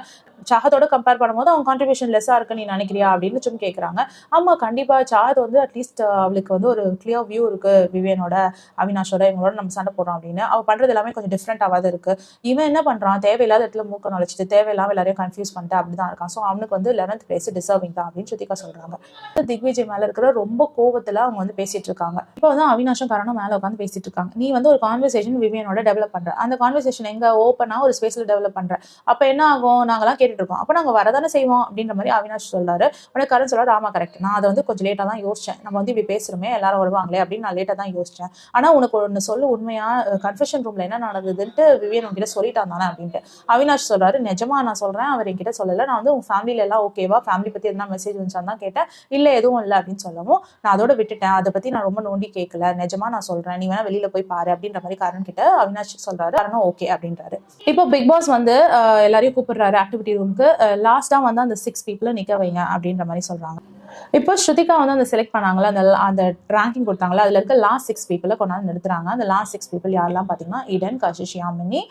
சாகத்தோட கம்பேர் பண்ணும்போது அவன் கான்ட்ரிபியூஷன் லெஸ்ஸாக இருக்கு நீ நினைக்கிறியா அப்படின்னு சும் கேட்குறாங்க ஆமா கண்டிப்பாக சாகத் வந்து அட்லீஸ்ட் அவளுக்கு வந்து ஒரு கிளியர் வியூ இருக்கு விவேனோட அவினாஷோட இவங்களோட நம்ம சண்டை போடுறோம் அப்படின்னு. அவள் பண்றது எல்லாமே கொஞ்சம் டிஃப்ரெண்ட்டாக தான் இருக்கு. இவன் என்ன பண்ணுறான் தேவையில்லாத இடத்துல மூக்க நுழைச்சிட்டு தேவையில்லாம எல்லாரையும் கன்ஃபியூஸ் பண்ணிட்டு அப்படி தான் இருக்கான். ஸோ அவனுக்கு வந்து லெவன்த் பிளேஸ் டிசர்விங் தான் அப்படின்னு சுத்திக்கா சொல்றாங்க. திக்விஜய் மேல இருக்கிற ரொம்ப கோவத்துல அவங்க வந்து பேசிட்டு இருக்காங்க. இப்போ வந்து அவினாஷும் காரணம் மேலே உட்காந்து பேசிட்டு இருக்காங்க. நீ வந்து ஒரு கான்வர்சேஷன் விவேனோட டெவலப் பண்ற. அந்த கான்வர்சேஷன் எங்க ஓப்பனா ஒரு ஸ்பேஸில் டெவலப் பண்ண பண்ற. அப்ப என்ன ஆகும்? நாங்கெல்லாம் கேட்டுட்டு இருக்கோம். அப்ப நாங்க வரதானே செய்வோம்? அப்படின்ற மாதிரி அவினாஷ் சொல்றாரு. உடனே கரண் சொல்றாரு ஆமா கரெக்ட் நான் அதை வந்து கொஞ்சம் லேட்டா தான் யோசிச்சேன். நம்ம வந்து இப்படி பேசுறோமே எல்லாரும் வருவாங்களே அப்படின்னு நான் லேட்டா தான் யோசிச்சேன். ஆனா உனக்கு ஒன்று சொல்லு உண்மையா கன்ஃபெஷன் ரூம்ல என்ன நடந்ததுன்ட்டு விவியன் உங்ககிட்ட சொல்லிட்டான் தானே அப்படின்ட்டு. அவினாஷ் சொல்றாரு நிஜமா நான் சொல்றேன் அவர் என்கிட்ட சொல்லல. நான் வந்து உங்க ஃபேமிலியில எல்லாம் ஓகேவா ஃபேமிலி பத்தி எதனா மெசேஜ் வந்துச்சா தான் கேட்டேன். இல்ல எதுவும் இல்லை அப்படின்னு சொல்லவும் நான் அதோட விட்டுட்டேன். அதை பத்தி நான் ரொம்ப நோண்டி கேட்கல நிஜமா நான் சொல்றேன். நீ வேணா வெளியில போய் பாரு அப்படின்ற மாதிரி காரணம் கிட்ட அவினாஷ் சொல்றாரு. காரணம் ஓகே அப்படின்றாரு. இப்போ பிக் பாஸ் வந்து அஹ், எல்லாரையும் கூப்பிடுறாரு ஆக்டிவிட்டி ரூமுக்கு லாஸ்டா வந்து அந்த சிக்ஸ் பீப்புளை நிக்க வைங்க அப்படின்ற மாதிரி சொல்றாங்க. இப்போ ஸ்ருதிகா வந்து அந்த செலக்ட் பண்ணாங்களா அந்த அந்த ரேங்கிங் கொடுத்தாங்களா அதுல இருக்க லாஸ்ட் சிக்ஸ் பீப்புளை கொண்டாந்து நிறுத்துறாங்க. அந்த லாஸ்ட் சிக்ஸ் பீப்புள் யாரெல்லாம் பார்த்தீங்கன்னா இடன் கஷிஷ் யாமினி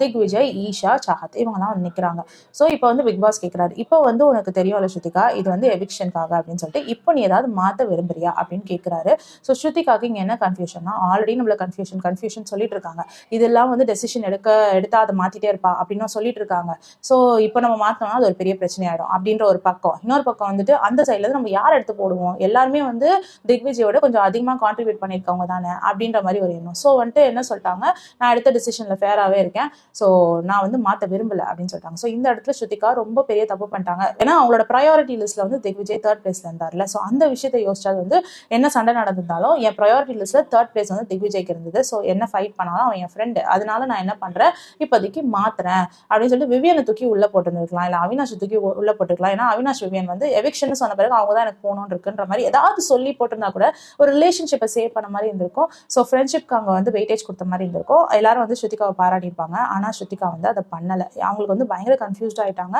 திக் விஜய் ஈஷா சாஹத் இவங்கெல்லாம் வந்து நிற்கிறாங்க ஸோ இப்போ வந்து பிக் பாஸ் கேட்குறாரு இப்போ வந்து உனக்கு தெரியும்ல ஸ்ருதிகா இது வந்து எவிக்ஷனுக்காக அப்படின்னு சொல்லிட்டு இப்போ நீ ஏதாவது மாற்ற விரும்புறியா அப்படின்னு கேட்குறாரு ஸோ ஸ்ருதிகாக்கு இங்கே என்ன கன்ஃபியூஷன்னா ஆல்ரெடி நம்மள கன்ஃபியூஷன் கன்ஃபியூஷன் சொல்லிட்டு இருக்காங்க. இதெல்லாம் வந்து டெசிஷன் எடுக்க எடுத்தா அதை மாத்திட்டே இருப்பா அப்படின்னு சொல்லிட்டு இருக்காங்க. ஸோ இப்போ நம்ம மாத்தோம்னா அது ஒரு பெரிய பிரச்சனை ஆகிடும் அப்படின்ற ஒரு பக்கம். இன்னொரு பக்கம் வந்துட்டு அந்த சைட்ல நம்ம யார் எடுத்து போடுவோம்? எல்லாருமே வந்து திக்விஜயோட கொஞ்சம் அதிகமாக கான்ட்ரிபியூட் பண்ணியிருக்கவங்க தானே? அப்படின்ற மாதிரி ஒரு எண்ணம். ஸோ வந்துட்டு என்ன சொல்லிட்டாங்க? நான் எடுத்த டிசிஷனில் ஃபேராகவே இருக்கேன். ஸோ நான் வந்து மாற்ற விரும்பல அப்படின்னு சொல்லிட்டாங்க. ஸோ இந்த இடத்துல ஸ்ருதிகா ரொம்ப பெரிய தப்பு பண்ணிட்டாங்க. ஏன்னா அவங்களோட ப்ரையாரிட்டி லிஸ்ட்டில் வந்து திக்விஜய் தேர்ட் பிளேஸ்ல இருந்தார்ல. ஸோ அந்த விஷயத்தை யோசிச்சது வந்து என்ன சண்டை நடந்திருந்தாலும் என் ப்ரையாரிட்டி லிஸ்ட்டில் தேர்ட் பிளேஸ் வந்து திக்விஜய்க்கு இருந்தது. ஸோ என்ன ஃபைட் பண்ணாலும் அவன் என் ஃப்ரெண்டு அதனால நான் என்ன பண்ணுறேன் இப்போதைக்கு மாத்துறேன். அப்படின்னு சொல்லிட்டு விவியனை தூக்கி உள்ளே போட்டுருந்துருக்கலாம். இல்லை அவினாஷ் தூக்கி உள்ளே போட்டுருக்கலாம். ஏன்னா அவினாஷ் விவியன் வந்து எவிக்ஷன் சொன்ன பிறகு அவங்க தான் எனக்கு போகணும்னு இருக்குன்ற மாதிரி ஏதாவது சொல்லி போட்டிருந்தா கூட ஒரு ரிலேஷன்ஷிப்பை சேவ் பண்ண மாதிரி இருந்திருக்கும். ஸோ ஃப்ரெண்ட்ஷிப்க்கு அங்கே வந்து வெயிட்டேஜ் கொடுத்த மாதிரி இருந்திருக்கும். எல்லாரும் வந்து ஸ்ருதிகாவை பாராட்டியிருப்பாங்க. ஆனால் ஸ்ருதிகா வந்து அதை பண்ணலை. அவங்களுக்கு வந்து பயங்கர கன்ஃபியூஸ்ட் ஆயிட்டாங்க.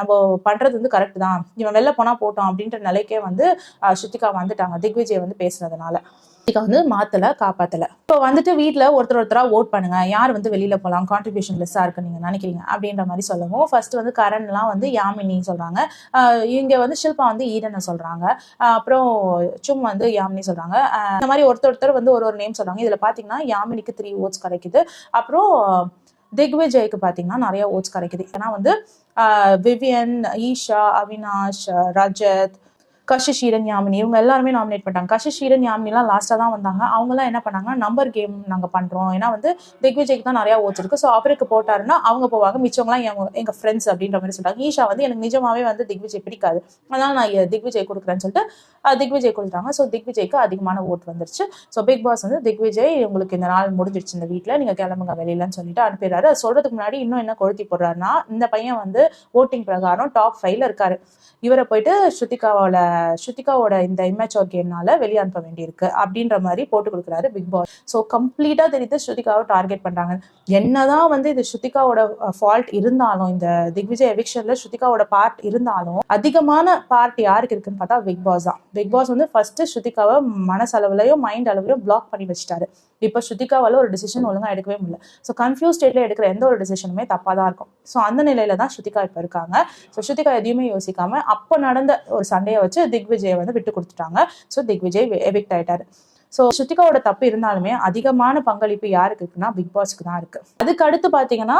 நம்ம பண்ணுறது வந்து கரெக்ட் தான். இவன் வெளில போனால் போட்டோம் அப்படின்ற நிலைக்கே வந்து ஸ்ருத்திகா ஸ்ருதிகா வந்துட்டாங்க. திக்விஜய் வந்து பேசுனதுனால. ஸ்ருதிகா வந்து மாத்தல காப்பாத்தல. இப்போ வந்துட்டு வீட்டில் ஒருத்தர் ஒருத்தரா ஓட் பண்ணுங்க. யார் வந்து வெளியில போகலாம் கான்ட்ரிபியூஷன் லெஸ்ஸா இருக்கு நீங்க நினைக்கிறீங்க? அப்படின்ற மாதிரி சொல்லவும். ஃபர்ஸ்ட் வந்து கரண்லாம் வந்து யாமினி சொல்றாங்க. இங்க வந்து ஷில்பா வந்து ஈரனை சொல்றாங்க. அப்புறம் சும் வந்து யாமினி சொல்றாங்க. இந்த மாதிரி ஒருத்தர் ஒருத்தர் வந்து ஒரு ஒரு நேம் சொல்றாங்க. இதுல பாத்தீங்கன்னா யாமினிக்கு த்ரீ ஓட்ஸ் கிடைக்குது. அப்புறம் திக்விஜய்க்கு பார்த்தீங்கன்னா நிறைய ஓட்ஸ் கிடைக்குது. ஏன்னா வந்து விவியன் ஈஷா அவினாஷ் ரஜத் கஷிஷ் ஈரன் யாமினி இவங்க எல்லாருமே நாமினேட் பண்ணிட்டாங்க. கஷிஷ் ஈரன் யாமினிலாம் லாஸ்ட்டாக தான் வந்தாங்க. அவங்கலாம் என்ன பண்ணாங்க நம்பர் கேம் நாங்கள் பண்ணுறோம் ஏன்னா வந்து திக்விஜய்க்கு தான் நிறையா ஓட்ஸ் ஸோ அவருக்கு போட்டாருன்னா அவங்க போவாங்க. மிச்சவங்களாம் எங்க எங்கள் ஃப்ரெண்ட்ஸ் அப்படின்ற மாதிரி சொல்லிட்டாங்க ஈஷா வந்து எனக்கு நிஜமாவே வந்து திக்விஜய் பிடிக்காது. அதனால நான் திக்விஜய் கொடுக்குறேன்னு சொல்லிட்டு திக்விஜய் கொடுத்தாங்க ஸோ திக்விஜய்க்கு அதிகமான ஓட் வந்துருச்சு. ஸோ பிக் பாஸ் வந்து திக்விஜய் உங்களுக்கு இந்த நாள் முடிஞ்சிருச்சு இந்த வீட்டில் நீங்கள் கிளம்புங்க வெளியிலன்னு சொல்லிட்டு அனுப்பிடுறாரு. அது சொல்றதுக்கு முன்னாடி இன்னும் என்ன கொளுத்தி போடுறாருன்னா இந்த பையன் வந்து ஓட்டிங் பிரகாரம் டாப் ஃபைவ்ல இருக்காரு. இவரை போயிட்டு ஸ்ருதிகாவோட ஸ்ருதிகாவோட இந்த இம்மேச்சோர் கேம்னால வெளியே அனுப்ப வேண்டியிருக்கு. அப்படின்ற மாதிரி போட்டு கொடுக்குறாரு பிக் பாஸ் ஸோ கம்ப்ளீட்டா தெரியுது ஸ்ருதிகாவை டார்கெட் பண்றாங்க. என்னதான் வந்து இது ஸ்ருதிகாவோட ஃபால்ட் இருந்தாலும் இந்த திக்விஜய் எவிக்ஷன்ல ஸ்ருதிகாவோட பார்ட் இருந்தாலும் அதிகமான பார்ட் யாருக்கு இருக்குன்னு பார்த்தா பிக் பாஸ் தான். பிக் பாஸ் வந்து ஃபர்ஸ்ட் ஸ்ருதிகாவை மனசளவுலயும் மைண்ட் அளவுலயும் பிளாக் பண்ணி வச்சிட்டாரு. இப்போ ஸ்ருதிகாவால ஒரு டிசிஷன் ஒழுங்கா எடுக்கவே முடியல. ஸோ கன்ஃபியூஸ் ஸ்டேட்ல எடுக்கிற எந்த ஒரு டிசிஷனுமே தப்பா தான் இருக்கும். ஸோ அந்த நிலையில தான் ஸ்ருதிகா இப்போ இருக்காங்க. ஸோ ஸ்ருதிகா எதையுமே யோசிக்காம அப்போ நடந்த ஒரு சண்டையை வச்சு திக்விஜயை வந்து விட்டு கொடுத்துட்டாங்க. ஸோ திக்விஜய் எவிக்ட் ஆயிட்டாரு. ஸோ ஸ்ருத்திகாவோட தப்பு இருந்தாலுமே அதிகமான பங்களிப்பு யாருக்கு இருக்குன்னா பிக் பாஸ்க்கு தான் இருக்கு. அதுக்கு அடுத்து பார்த்தீங்கன்னா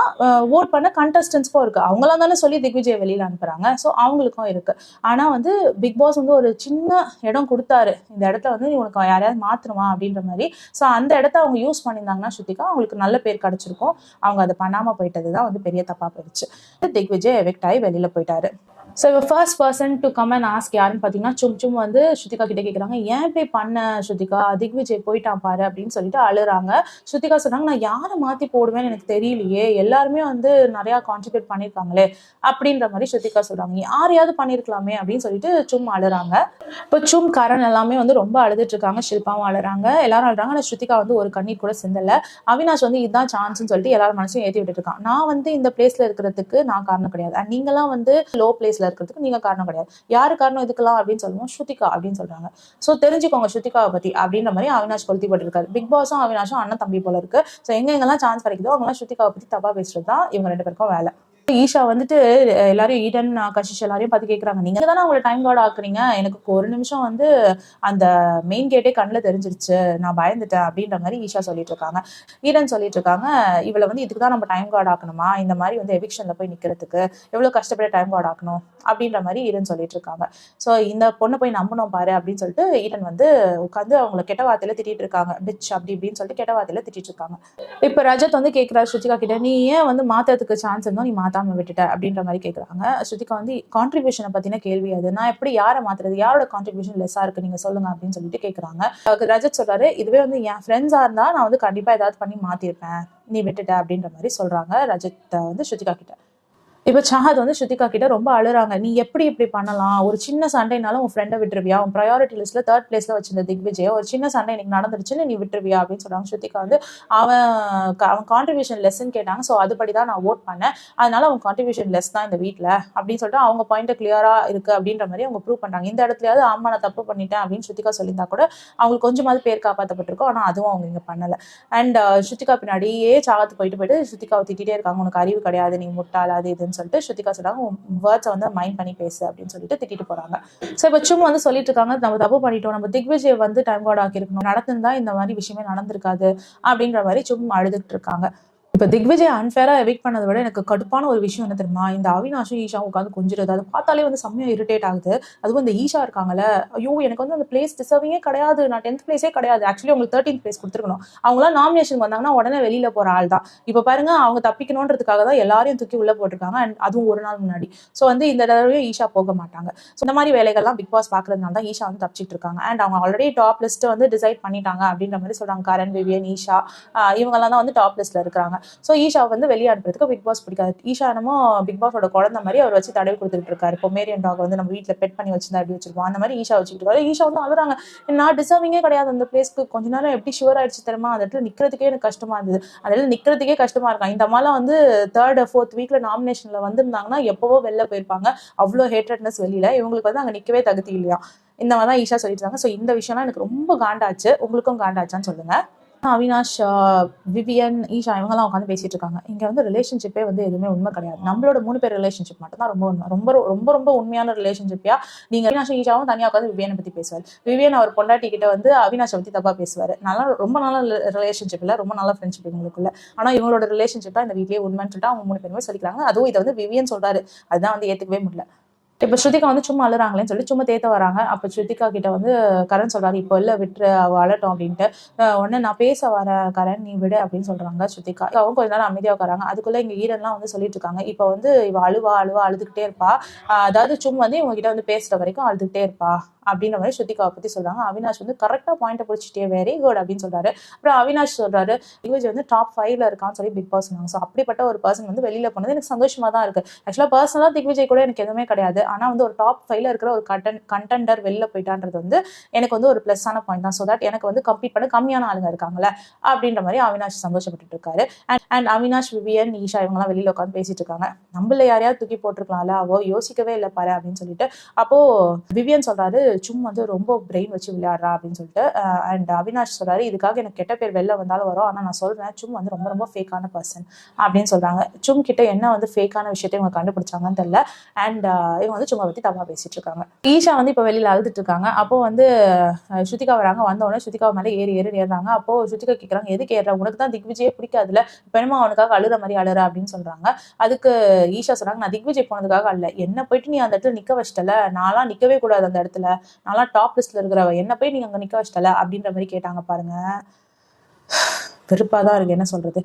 ஓட் பண்ண கண்டஸ்டன்ஸ்க்கும் இருக்கு. அவங்களாம் தானே சொல்லி திக்விஜய் வெளியில் அனுப்புறாங்க. ஸோ அவங்களுக்கும் இருக்கு. ஆனால் வந்து பிக் பாஸ் வந்து ஒரு சின்ன இடம் கொடுத்தாரு. இந்த இடத்த வந்து உனக்கு யாரையாவது மாத்தணுமா அப்படின்ற மாதிரி. ஸோ அந்த இடத்த அவங்க யூஸ் பண்ணியிருந்தாங்கன்னா ஸ்ருத்திகா அவங்களுக்கு நல்ல பேர் கிடைச்சிருக்கும். அவங்க அதை பண்ணாமல் போயிட்டது தான் வந்து பெரிய தப்பாக போயிடுச்சு. திக்விஜய் எஃபெக்ட் ஆகி வெளியில் போயிட்டாரு. ஸோ இப்போ first person to come and ask யாருன்னு பார்த்தீங்கன்னா சும் சும் வந்து ஸ்ருதிகா கிட்ட கேட்குறாங்க ஏன் இப்படி பண்ண ஸ்ருதிகா? திக்விஜய் போயிட்டான் பாரு அப்படின்னு சொல்லிட்டு அழுறாங்க. ஸ்ருதிகா சொன்னாங்க நான் யாரை மாற்றி போடுவேன்னு எனக்கு தெரியலையே. எல்லாருமே வந்து நிறையா கான்ட்ரிபியூட் பண்ணியிருக்காங்களே அப்படின்ற மாதிரி ஸ்ருதிகா சொல்கிறாங்க யாரையாவது பண்ணியிருக்கலாமே அப்படின்னு சொல்லிட்டு சும் அழுறாங்க. இப்போ சும் கரண் எல்லாமே வந்து ரொம்ப அழுதுட்டு இருக்காங்க. ஷில்பாவும் அழுறாங்க. எல்லாரும் அழுறாங்க. ஆனால் ஸ்ருதிகா வந்து ஒரு கண்ணீர் கூட சிந்தலை. அவினாஷ் வந்து இதுதான் சான்ஸ்னு சொல்லிட்டு எல்லாரும் மனசையும் ஏற்றி விட்டுட்டு இருக்கான். நான் வந்து இந்த பிளேஸில் இருக்கிறதுக்கு நான் காரணம் கிடையாது. அண்ட் நீங்களாம் வந்து லோ பிளேஸில் இருக்கிறதுக்கு நீங்க காரணம் கிடையாது. யாரு காரணம் இதுக்கெல்லாம் அப்படின்னு சொல்லுவோம் ஸ்ருதிகா அப்படின்னு சொல்றாங்க. ஸோ தெரிஞ்சுக்கோங்க ஸ்ருதிகாவை பத்தி அப்படின்ற மாதிரி அவினாஷ் கொளுத்திப்பட்டிருக்காரு பிக் பாஸும் அவினாஷும் அண்ணன் தம்பி போல இருக்கு. ஸோ எங்க எங்கெல்லாம் சான்ஸ் கிடைக்குதோ அவங்களாம் ஸ்ருதிகாவை பத்தி தப்பா பேசுறது தான் இவங்க ரெண்டு பேருக்கும் வேலை. ஈஷா வந்துட்டு அஹ், எல்லாரையும் ஈடன் கஷிஷ் எல்லாரையும் பார்த்து கேட்குறாங்க நீங்க தானே அவங்களை டைம் கார்டு ஆக்குறீங்க? எனக்கு ஒரு நிமிஷம் வந்து அந்த மெயின் கேட்டே கண்ணில் தெரிஞ்சிருச்சு. நான் பயந்துட்டேன் அப்படின்ற மாதிரி ஈஷா சொல்லிட்டு இருக்காங்க. ஈடன் சொல்லிட்டு இருக்காங்க இவளை வந்து இதுக்கு தான் நம்ம டைம் கார்டு ஆக்கணுமா? இந்த மாதிரி வந்து எவிக்ஷன்ல போய் நிக்கிறதுக்கு எவ்வளவு கஷ்டப்பட்டு டைம் கார்டு ஆக்கணும்? அப்படின்ற மாதிரி ஈடன் சொல்லிட்டு இருக்காங்க. ஸோ இந்த பொண்ணை போய் நம்பணும் பாரு அப்படின்னு சொல்லிட்டு ஈடன் வந்து உட்காந்து அவங்கள கெட்ட வார்த்தையில திட்டிட்டு இருக்காங்க. பிச் அப்படி இப்படின்னு சொல்லிட்டு கெட்ட வார்த்தையில திட்டிட்டு இருக்காங்க. இப்போ ரஜத் வந்து கேட்கிறாரு ஸ்ருதிகா கிட்ட நீ ஏன் வந்து மாத்துறதுக்கு சான்ஸ் இருந்தோம் நீ மாத்தாம விட்டுட்ட அப்படின்ற மாதிரி கேட்குறாங்க ஸ்ருதிகா வந்து கான்ட்ரிபியூஷனை பத்தின கேள்வி அது. நான் எப்படி யாரை மாத்துறது? யாரோட கான்ட்ரிபியூஷன் லெஸ்ஸா இருக்கு? நீங்க சொல்லுங்க அப்படின்னு சொல்லிட்டு கேட்குறாங்க ரஜத் சொல்றாரு இதுவே வந்து என் ஃப்ரெண்ட்ஸா இருந்தா நான் வந்து கண்டிப்பா ஏதாவது பண்ணி மாத்திருப்பேன். நீ விட்டுட்ட அப்படின்ற மாதிரி சொல்றாங்க ரஜத் வந்து ஸ்ருதிகா கிட்ட. இப்போ சாஹத் வந்து ஸ்ருதிகா கிட்ட ரொம்ப அழுறாங்க. நீ எப்படி இப்படி பண்ணலாம்? ஒரு சின்ன சண்டைனாலும் உன் ஃப்ரெண்டை விட்டுருவியா? உன் ப்ரையாரிட்டி லிஸ்ட்ல தேர்ட் பிளேஸ்ல வச்சிருந்த திக்விஜய் ஒரு சின்ன சண்டை இன்னைக்கு நடந்துருச்சுன்னு நீ விட்டுருவியா? அப்படின்னு சொல்றாங்க. ஸ்ருதிகா வந்து அவன் அவன் கான்ட்ரிபியூஷன் லெஸ்ன்னு கேட்டாங்க. ஸோ அதுபடி தான் நான் ஓட் பண்ணேன். அதனால அவன் கான்ட்ரிபியூஷன் லெஸ் தான் இந்த வீட்டில் அப்படின்னு சொல்லிட்டு அவங்க பாயிண்ட் கிளியரா இருக்கு அப்படின்ற மாதிரி அவங்க ப்ரூவ் பண்றாங்க. இந்த இடத்துலயாவது ஆமா நான் தப்பு பண்ணிட்டேன். அப்படின்னு ஸ்ருதிகா சொல்லியிருந்தா கூட அவங்களுக்கு கொஞ்சமாவது பேர் காப்பாற்றப்பட்டிருக்கும் ஆனால் அதுவும் அவங்க இங்கே பண்ணல. அண்ட் ஸ்ருதிகா பின்னாடியே சாகத்து போயிட்டு போயிட்டு ஸ்ருதிகாவை திட்டிகிட்டே இருக்காங்க. உனக்கு அறிவு கிடையாது. நீ முட்டாள். அது இதுன்னு சொல்லிட்டு ஸ்ருதிகா சொல்றாங்க வேர்ட்ஸை வந்து மைண்ட் பண்ணி பேசு அப்படின்னு சொல்லிட்டு திட்டிட்டு போறாங்க. ஸோ இப்போ சும்மா வந்து சொல்லிட்டு இருக்காங்க நம்ம தப்பு பண்ணிட்டோம் நம்ம திக்விஜய் வந்து டைம் கார்டு ஆக்கியிருக்கணும் நடந்திருந்தா இந்த மாதிரி விஷயமே நடந்திருக்காது அப்படின்ற மாதிரி சும்மா அழுதுட்டு இருக்காங்க. இப்போ திக்விஜய் அன்ஃபேரா எவிக் பண்ணதை விட எனக்கு கடுப்பான ஒரு விஷயம் என்ன தெரியுமா? இந்த அவினாஷும் ஈஷா உட்காந்து கொஞ்சிருது அதை பார்த்தாலே வந்து செம்மையா இரிட்டேட் ஆகுது. அதுவும் இந்த ஈஷா இருக்காங்கல்ல. ஐயோ எனக்கு வந்து அந்த பிளேஸ் டிசர்விங்கே கிடையாது. நான் டென்த் பிளேஸே கிடையாது. ஆக்சுவலி உங்களுக்கு தேர்ட்டீன் பிளேஸ் கொடுத்துருக்கணும். அவங்களாம் நாமினேஷன் வந்தாங்கன்னா உடனே வெளியில போற ஆள் தான். இப்போ பாருங்க அவங்க தப்பிக்கணுன்றதுக்காக தான் எல்லாரையும் தூக்கி உள்ள போட்டிருக்காங்க. அண்ட் அதுவும் ஒரு நாள் முன்னாடி. ஸோ வந்து இந்த தடவையும் ஈஷா போக மாட்டாங்க. ஸோ இந்த மாதிரி வேலைகள்லாம் பிக் பாஸ் பார்க்கறதுனால தான் ஈஷா வந்து தப்பிச்சிட்டு இருக்காங்க. அண்ட் அவங்க ஆல்ரெடி டாப் லிஸ்ட் வந்து டிசைட் பண்ணிட்டாங்க அப்படின்ற மாதிரி சொல்றாங்க. கரண் விவியன் ஈஷா இவங்கெல்லாம் தான் வந்து டாப் லிஸ்ட்ல இருக்கிறாங்க. ஸோ ஈஷா வந்து வெளியே அனுப்புறதுக்கு பிக் பாஸ் பிடிக்காது. ஈஷா என்னமோ பிக் பாஸோட குழந்தை மாதிரி அவர் வச்சு தடவி கொடுத்துட்டு இருக்காரு. இப்போ மேரியன் டாக் வந்து நம்ம வீட்டில் பெட் பண்ணி வச்சிருந்தா எப்படி வச்சிருப்போம்? அந்த மாதிரி ஈஷா வச்சுக்கிட்டு இருக்காரு. ஈஷா வந்து அழுறாங்க நான் டிசர்விங்கே கிடையாது அந்த பிளேஸ்க்கு கொஞ்ச நேரம் எப்படி ஷுவர் ஆயிடுச்சு தெரியுமா? அந்த இடத்துல நிக்கிறதுக்கே எனக்கு கஷ்டமா இருந்தது. அந்த இடத்துல நிக்கிறதுக்கே கஷ்டமா இருக்கும் இந்த மாதிரிலாம் வந்து தேர்ட் ஃபோர்த் வீக்ல நாமினேஷன்ல வந்திருந்தாங்கன்னா எப்பவோ வெளில போயிருப்பாங்க. அவ்வளோ ஹேட்ரட்னஸ் வெளியில. இவங்களுக்கு வந்து அங்கே நிற்கவே தகுதி இல்லையா இந்த மாதிரி தான் ஈஷா சொல்லிட்டு இருக்காங்க. ஸோ இந்த விஷயம்லாம் எனக்கு ரொம்ப காண்டாச்சு. உங்களுக்கும் காண்டாச்சான்னு சொல்லுங்க. அவினாஷ் விவியன் ஈஷா இவங்கெல்லாம் உட்காந்து பேசிட்டு இருக்காங்க. இங்க வந்து ரிலேஷன்ஷிப்பே வந்து எதுவுமே உண்மை கிடையாது. நம்மளோட மூணு பேர் ரிலேஷன்ஷிப் மட்டும் தான் ரொம்ப உண்மை. ரொம்ப ரொம்ப ரொம்ப உண்மையான ரிலேஷன்ஷிப்பா நீங்க அவினாஷ் ஈஷாவும் தனியா உட்காந்து விவியனை பத்தி பேசுவார். விவியன் அவர் பொண்டாட்டி கிட்ட வந்து அவினாஷை பத்தி தப்பா பேசுவார். நல்லா ரொம்ப நல்ல ரிலேஷன்ஷிப் இல்ல ரொம்ப நல்ல ஃப்ரெண்ட்ஷிப் இவங்களுக்குள்ள. ஆனா இவங்களோட ரிலேஷன்ஷிப் தான் இந்த வீட்லயே உண்மைன்னு சொல்லிட்டு அவங்க மூணு பேருமே சொல்லிக்கிறாங்க. அதுவும் இதை வந்து விவியன் சொல்றாரு. அதுதான் வந்து ஏத்துக்கவே முடியல. இப்ப ஸ்ருதிகா வந்து சும்மா அழுறாங்களேன்னு சொல்லி சும்மா தேத்த வராங்க. அப்ப ஸ்ருதிகா கிட்ட வந்து கரண் சொல்றாரு இப்போ இல்ல விட்டுரு அவ அழட்டும் அப்படின்ட்டு. உடனே நான் பேச வரேன் கரண் நீ விடு அப்படின்னு சொல்றாங்க ஸ்ருதிகா. அவங்க கொஞ்ச நேரம் அமைதியா உட்காராங்க. அதுக்குள்ள இங்க ஈரன்லாம் வந்து சொல்லிட்டு இருக்காங்க. இப்போ வந்து இவ அழுவா அழுவா அழுதுகிட்டே இருப்பா. அதாவது சும்மா வந்து இவங்க கிட்ட வந்து பேசுற வரைக்கும் அழுதுகிட்டே இருப்பா. அப்படின்ற மாதிரி ஸ்ருதிகாவை பத்தி சொல்றாங்க. அவினாஷ் வந்து கரெக்டா பாயிண்ட் பிடிச்சிட்டே வெரி குட் அப்படின்னு சொல்றாரு. அப்புறம் அவினாஷ் சொல்றாரு யுவஜ் வந்து டாப் ஃபைவ்ல இருக்கான்னு சொல்லி பிக் பாஸ் சொன்னாங்க. ஸோ அப்படிப்பட்ட ஒரு பர்சன் வந்து வெளியில போனது எனக்கு சந்தோஷமா தான் இருக்கு. ஆக்சுவலா பர்சனலா திக்விஜய் கூட எனக்கு எதுவுமே கிடையாது. ஆனா வந்து ஒரு டாப் ஃபைவ்ல இருக்கிற ஒரு கண்டன் கண்டெண்டர் வெளில போயிட்டான்றது வந்து எனக்கு வந்து ஒரு ப்ளஸ்ஸான பாயிண்ட் தான். ஸோ தட் எனக்கு வந்து கம்ப்ளீட் பண்ண கம்மியான ஆளுங்க இருக்காங்களே அப்படின்ற மாதிரி அவினாஷ் சந்தோஷப்பட்டு இருக்காரு. And and Avinash Vivian Eisha இவங்கலாம் வெளியில உட்காந்து பேசிட்டு இருக்காங்க. நம்மள யாரையாவது தூக்கி போட்டிருக்கலாம்ல அவோ யோசிக்கவே இல்லை பாரு அப்படின்னு சொல்லிட்டு. அப்போ விவியன் சொல்றாரு சும்மா வந்து ரொம்ப பிரெயின் வச்சு விளையாடுறா அப்படின்னு சொல்லிட்டு அண்ட் அவினாஷ் சொல்றாரு இதுக்காக எனக்கு கெட்ட பேர் வெளில வந்தாலும் வரும். ஆனால் நான் சொல்றேன் சும் வந்து ரொம்ப ரொம்ப ஃபேக்கான பர்சன் அப்படின்னு சொல்றாங்க. சும் கிட்ட என்ன வந்து ஃபேக்கான விஷயத்தை இவங்க கண்டுபிடிச்சாங்கன்னு தெரியல. அண்ட் இவங்க வந்து சும்மா பத்தி தப்பா பேசிட்டு இருக்காங்க. ஈஷா வந்து இப்போ வெளியில் அழுதுட்டு இருக்காங்க. அப்போ வந்து ஸ்ருதிகா வராங்க. வந்த உடனே ஸ்ருதிகா மேலே ஏறி ஏறி ஏறுறாங்க. அப்போ ஸ்ருதிகா கேட்குறாங்க எதுக்கு ஏறுற? உனக்கு தான் திக்விஜயே பிடிக்காதுல இப்ப அவனுக்காக அழுற மாதிரி அழுற? அப்படின்னு சொல்றாங்க. அதுக்கு ஈஷா சொல்றாங்க நான் திக்விஜய் போனதுக்காக அல்ல. என்ன போயிட்டு நீ அந்த இடத்துல நிக்க வச்சிட்டல. நான்லாம் நிக்கவே கூடாது அந்த இடத்துல. நல்லா டாப் லிஸ்ட்ல இருக்கிறவ என்ன போய் நீங்க அங்க நிக்க வச்சிட்டல அப்படின்ற மாதிரி கேட்டாங்க பாருங்க. வெறுப்பாக தான் இருக்குது என்ன சொல்கிறது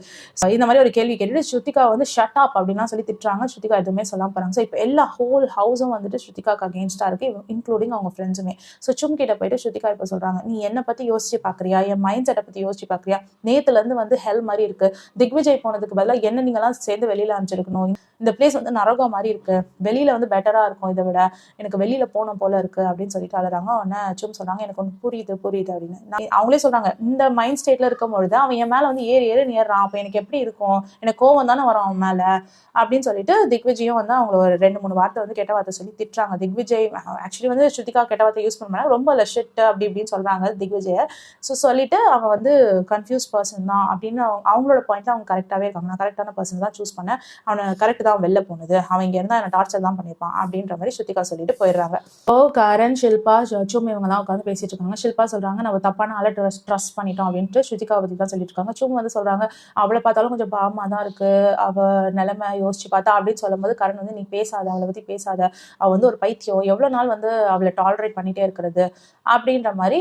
இந்த மாதிரி ஒரு கேள்வி கேட்டுட்டு ஸ்ருதிகா வந்து ஷட் அப் அப்படின்னா சொல்லி திட்டுறாங்க. ஸ்ருதிகா எதுவுமே சொல்லாம போகிறாங்க ஸோ இப்போ எல்லா ஹோல் ஹவுஸும் வந்துட்டு ஸ்ருதிகாக்கு அகேன்ஸ்டாக இருக்குது இன்க்ளூடிங் அவங்க ஃப்ரெண்ட்ஸுமே ஸோ சும் கிட்ட போயிட்டு ஸ்ருதிகா இப்போ சொல்கிறாங்க நீ என்னை பற்றி யோசிச்சு பார்க்குறியா என் மைண்ட் செட்டை பற்றி யோசிச்சு பார்க்குறியா நேத்துலேருந்து வந்து ஹெல் மாதிரி இருக்கு. திக்விஜய் போனதுக்கு பதிலாக என்ன நீங்களாம் சேர்ந்து வெளியில் அனுப்பிச்சிருக்கணும்? இந்த பிளேஸ் வந்து நரகம் மாதிரி இருக்கு. வெளியில வந்து பெட்டராக இருக்கும் இதை விட. எனக்கு வெளியில போன போல இருக்கு அப்படின்னு சொல்லிட்டு அழுறாங்க. உடனே சும் சொன்னாங்க எனக்கு ஒன்று புரியுது புரியுது அப்படின்னு. அவங்களே சொல்றாங்க இந்த மைண்ட் ஸ்டேட்ல இருக்கும் பொழுது அவன் என் மேல வந்து ஏறி ஏறி நேர்றான். அப்போ எனக்கு எப்படி இருக்கும்? எனக்கு கோவம் தானே வரும் அவன் மேல? அப்படின்னு சொல்லிட்டு திக்விஜயும் வந்து அவங்க ஒரு ரெண்டு மூணு வார்த்தை வந்து கெட்ட வார்த்தை சொல்லி திட்டுறாங்க. திக்விஜய் ஆக்சுவலி வந்து ஸ்ருதிகா கெட்ட வார்த்தை யூஸ் பண்ண ரொம்ப லெஷட் அப்படி இப்படின்னு சொல்றாங்க திக்விஜய. ஸோ சொல்லிட்டு அவன் வந்து கன்ஃபியூஸ் பர்சன் தான் அப்படின்னு அவங்க- அவங்களோட பாயிண்ட் அவங்க கரெக்டாகவே இருக்காங்க. நான் கரெக்டான பர்சன் தான் சூஸ் பண்ணேன். அவனை கரெக்ட் தான் வெளில போனது. அவன் இங்க இருந்தா என்ன டார்ச்சர் தான் பண்ணியிருப்பான் அப்படின்ற மாதிரி ஸ்ருதிகா சொல்லிட்டு போயிடுறாங்க. ஓ கரண் ஷில்பா சும் இவங்க தான் உட்காந்து பேசிட்டு இருக்காங்க. ஷில்பா சொல்றாங்க நம்ம தப்பான ஆளை ட்ரஸ்ட் ட்ரஸ்ட் பண்ணிட்டோம் அப்படின்ட்டு ஸ்ருதிகா பத்தி தான் சொல்லிட்டு இருக்காங்க. சும் வந்து சொல்றாங்க அவளை பார்த்தாலும் கொஞ்சம் பாவமா தான் இருக்கு. அவ நிலைமை யோசிச்சு பார்த்தா அப்படின்னு சொல்லும்போது கரண் வந்து நீ பேசாத அவளை பத்தி பேசாத. அவ வந்து ஒரு பைத்தியம். எவ்வளவு நாள் வந்து அவளை டாலரேட் பண்ணிட்டே இருக்கிறது? அப்படின்ற மாதிரி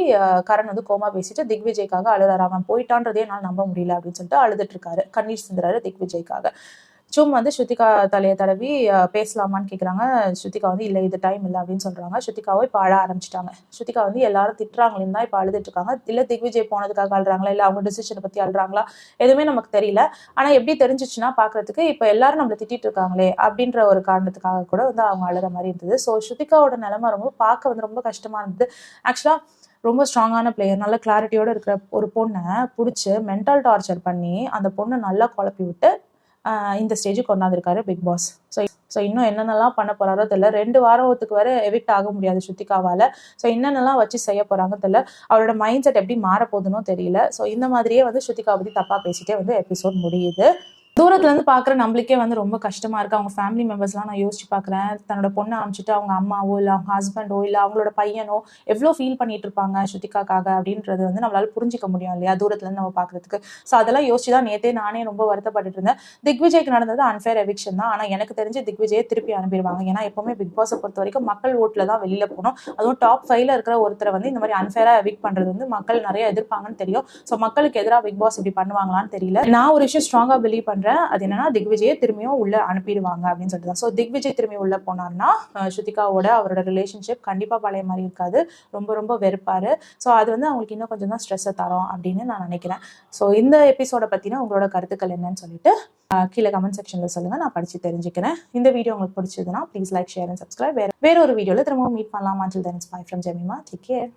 கரண் வந்து கோமா பேசிட்டு திக்விஜய்க்காக அழுறாரு அவன் போயிட்டான்றதே என்னால் நம்ப முடியல. அப்படின்னு சொல்லிட்டு அழுதுட்டு இருக்காரு. கண்ணீர் சிந்துறாரு திக்விஜய்க்காக. சும் வந்து ஸ்ருதிகா தலையை தடவி பேசலாமான்னு கேட்குறாங்க ஸ்ருதிகா வந்து இல்லை இது டைம் இல்லை அப்படின்னு சொல்கிறாங்க ஸ்ருதிகாவை இப்போ அழ ஆரம்பிச்சிட்டாங்க. ஸ்ருதிகா வந்து எல்லாரும் திட்டுறாங்களேன்னு தான் இப்போ அழுதுட்டு இருக்காங்க இல்லை திக்விஜய் போனதுக்காக அழுறாங்களா? இல்லை அவங்க டிசிஷனை பற்றி அழுறாங்களா? எதுவுமே நமக்கு தெரியல. ஆனால் எப்படி தெரிஞ்சிச்சுன்னா பார்க்கறதுக்கு இப்போ எல்லாரும் நம்மளை திட்டிட்டு இருக்காங்களே அப்படின்ற ஒரு காரணத்துக்காக கூட வந்து அவங்க அழுற மாதிரி இருந்தது. ஸோ ஸ்ருதிகாவோட நிலமை ரொம்ப பார்க்க வந்து ரொம்ப கஷ்டமாக இருந்தது. ஆக்சுவலாக ரொம்ப ஸ்ட்ராங்கான பிளேயர் நல்ல கிளாரிட்டியோட இருக்கிற ஒரு பொண்ணை பிடிச்சி மென்டல் டார்ச்சர் பண்ணி அந்த பொண்ணை நல்லா குழப்பி விட்டு இந்த ஸ்டேஜுக்கு கொண்டாந்துருக்காரு பிக் பாஸ் ஸோ ஸோ இன்னும் என்னென்னலாம் பண்ண போறாரோ தெரியல. ரெண்டு வாரத்துக்கு வரை எவிக்ட் ஆக முடியாது ஸ்ருத்திகாவால் ஸோ என்னென்னலாம் வச்சு செய்ய போறாங்க தெரியல. அவரோட மைண்ட் செட் எப்படி மாற போகுதுன்னோ தெரியல. ஸோ இந்த மாதிரியே வந்து ஸ்ருதிகா பற்றி தப்பா பேசிட்டே வந்து எபிசோட் முடியுது. தூரத்துல இருந்து பாக்குற நம்மளுக்கே வந்து ரொம்ப கஷ்டமா இருக்கு. அவங்க ஃபேமிலி மெம்பர்ஸ்லாம் நான் யோசிச்சு பாக்குறேன். தன்னோட பொண்ணை அனுப்பிச்சிட்டு அவங்க அம்மாவோ இல்ல அவங்க ஹஸ்பண்டோ இல்ல அவங்களோட பையனோ எவ்வளோ ஃபீல் பண்ணிட்டு இருப்பாங்க ஸ்ருதிகாக்காக அப்படின்றது வந்து நம்மளால புரிஞ்சிக்க முடியும் இல்லையா? தூரத்துல இருந்து நம்ம பாக்குறதுக்கு. ஸோ அதெல்லாம் யோசிச்சு தான் நேத்தே நானே ரொம்ப வருத்தப்பட்டு இருந்தேன். திக்விஜய்க்கு நடந்தது அன்ஃபேர் எவிக்ஷன் தான். ஆனா எனக்கு தெரிஞ்சு திக்விஜயை திருப்பி அனுப்பிடுவாங்க. ஏன்னா எப்பவுமே பிக் பாஸை பொறுத்த வரைக்கும் மக்கள் ஓட்டுல தான் வெளியில போகணும். அதுவும் டாப் ஃபைவ்ல இருக்கிற ஒருத்தரை வந்து இந்த மாதிரி அன்ஃபேரா எவிக் பண்றது வந்து மக்கள் நிறைய எதிர்ப்பாங்கன்னு தெரியும். ஸோ மக்களுக்கு எதிராக பிக் பாஸ் இப்படி பண்ணுவாங்களான்னு தெரியல. நான் ஒரு விஷயம் ஸ்ட்ராங்கா பிலீவ் பண்றேன் அது என்னன்னா திக்விஜயை திரும்பியும் உள்ள அனுப்பிடுவாங்க அப்படின்னு சொல்லிட்டு தான். ஸோ திக்விஜய் திரும்பி உள்ள போனார்னா ஸ்ருதிகாவோட அவரோட ரிலேஷன்ஷிப் கண்டிப்பாக பழைய மாதிரி இருக்காது. ரொம்ப ரொம்ப வெறுப்பாரு. ஸோ அது வந்து அவங்களுக்கு இன்னும் கொஞ்சம் தான் ஸ்ட்ரெஸ்ஸை தரும் அப்படின்னு நான் நினைக்கிறேன். ஸோ இந்த எபிசோட பற்றின உங்களோட கருத்துக்கள் என்னன்னு சொல்லிட்டு கீழே கமெண்ட் செக்ஷனில் சொல்லுங்க. நான் படித்து தெரிஞ்சுக்கிறேன். இந்த வீடியோ உங்களுக்கு பிடிச்சதுன்னா please like share and subscribe வேறு வேற ஒரு வீடியோவில் திரும்பவும் மீட் பண்ணலாம்? Until then it's from Jemima take care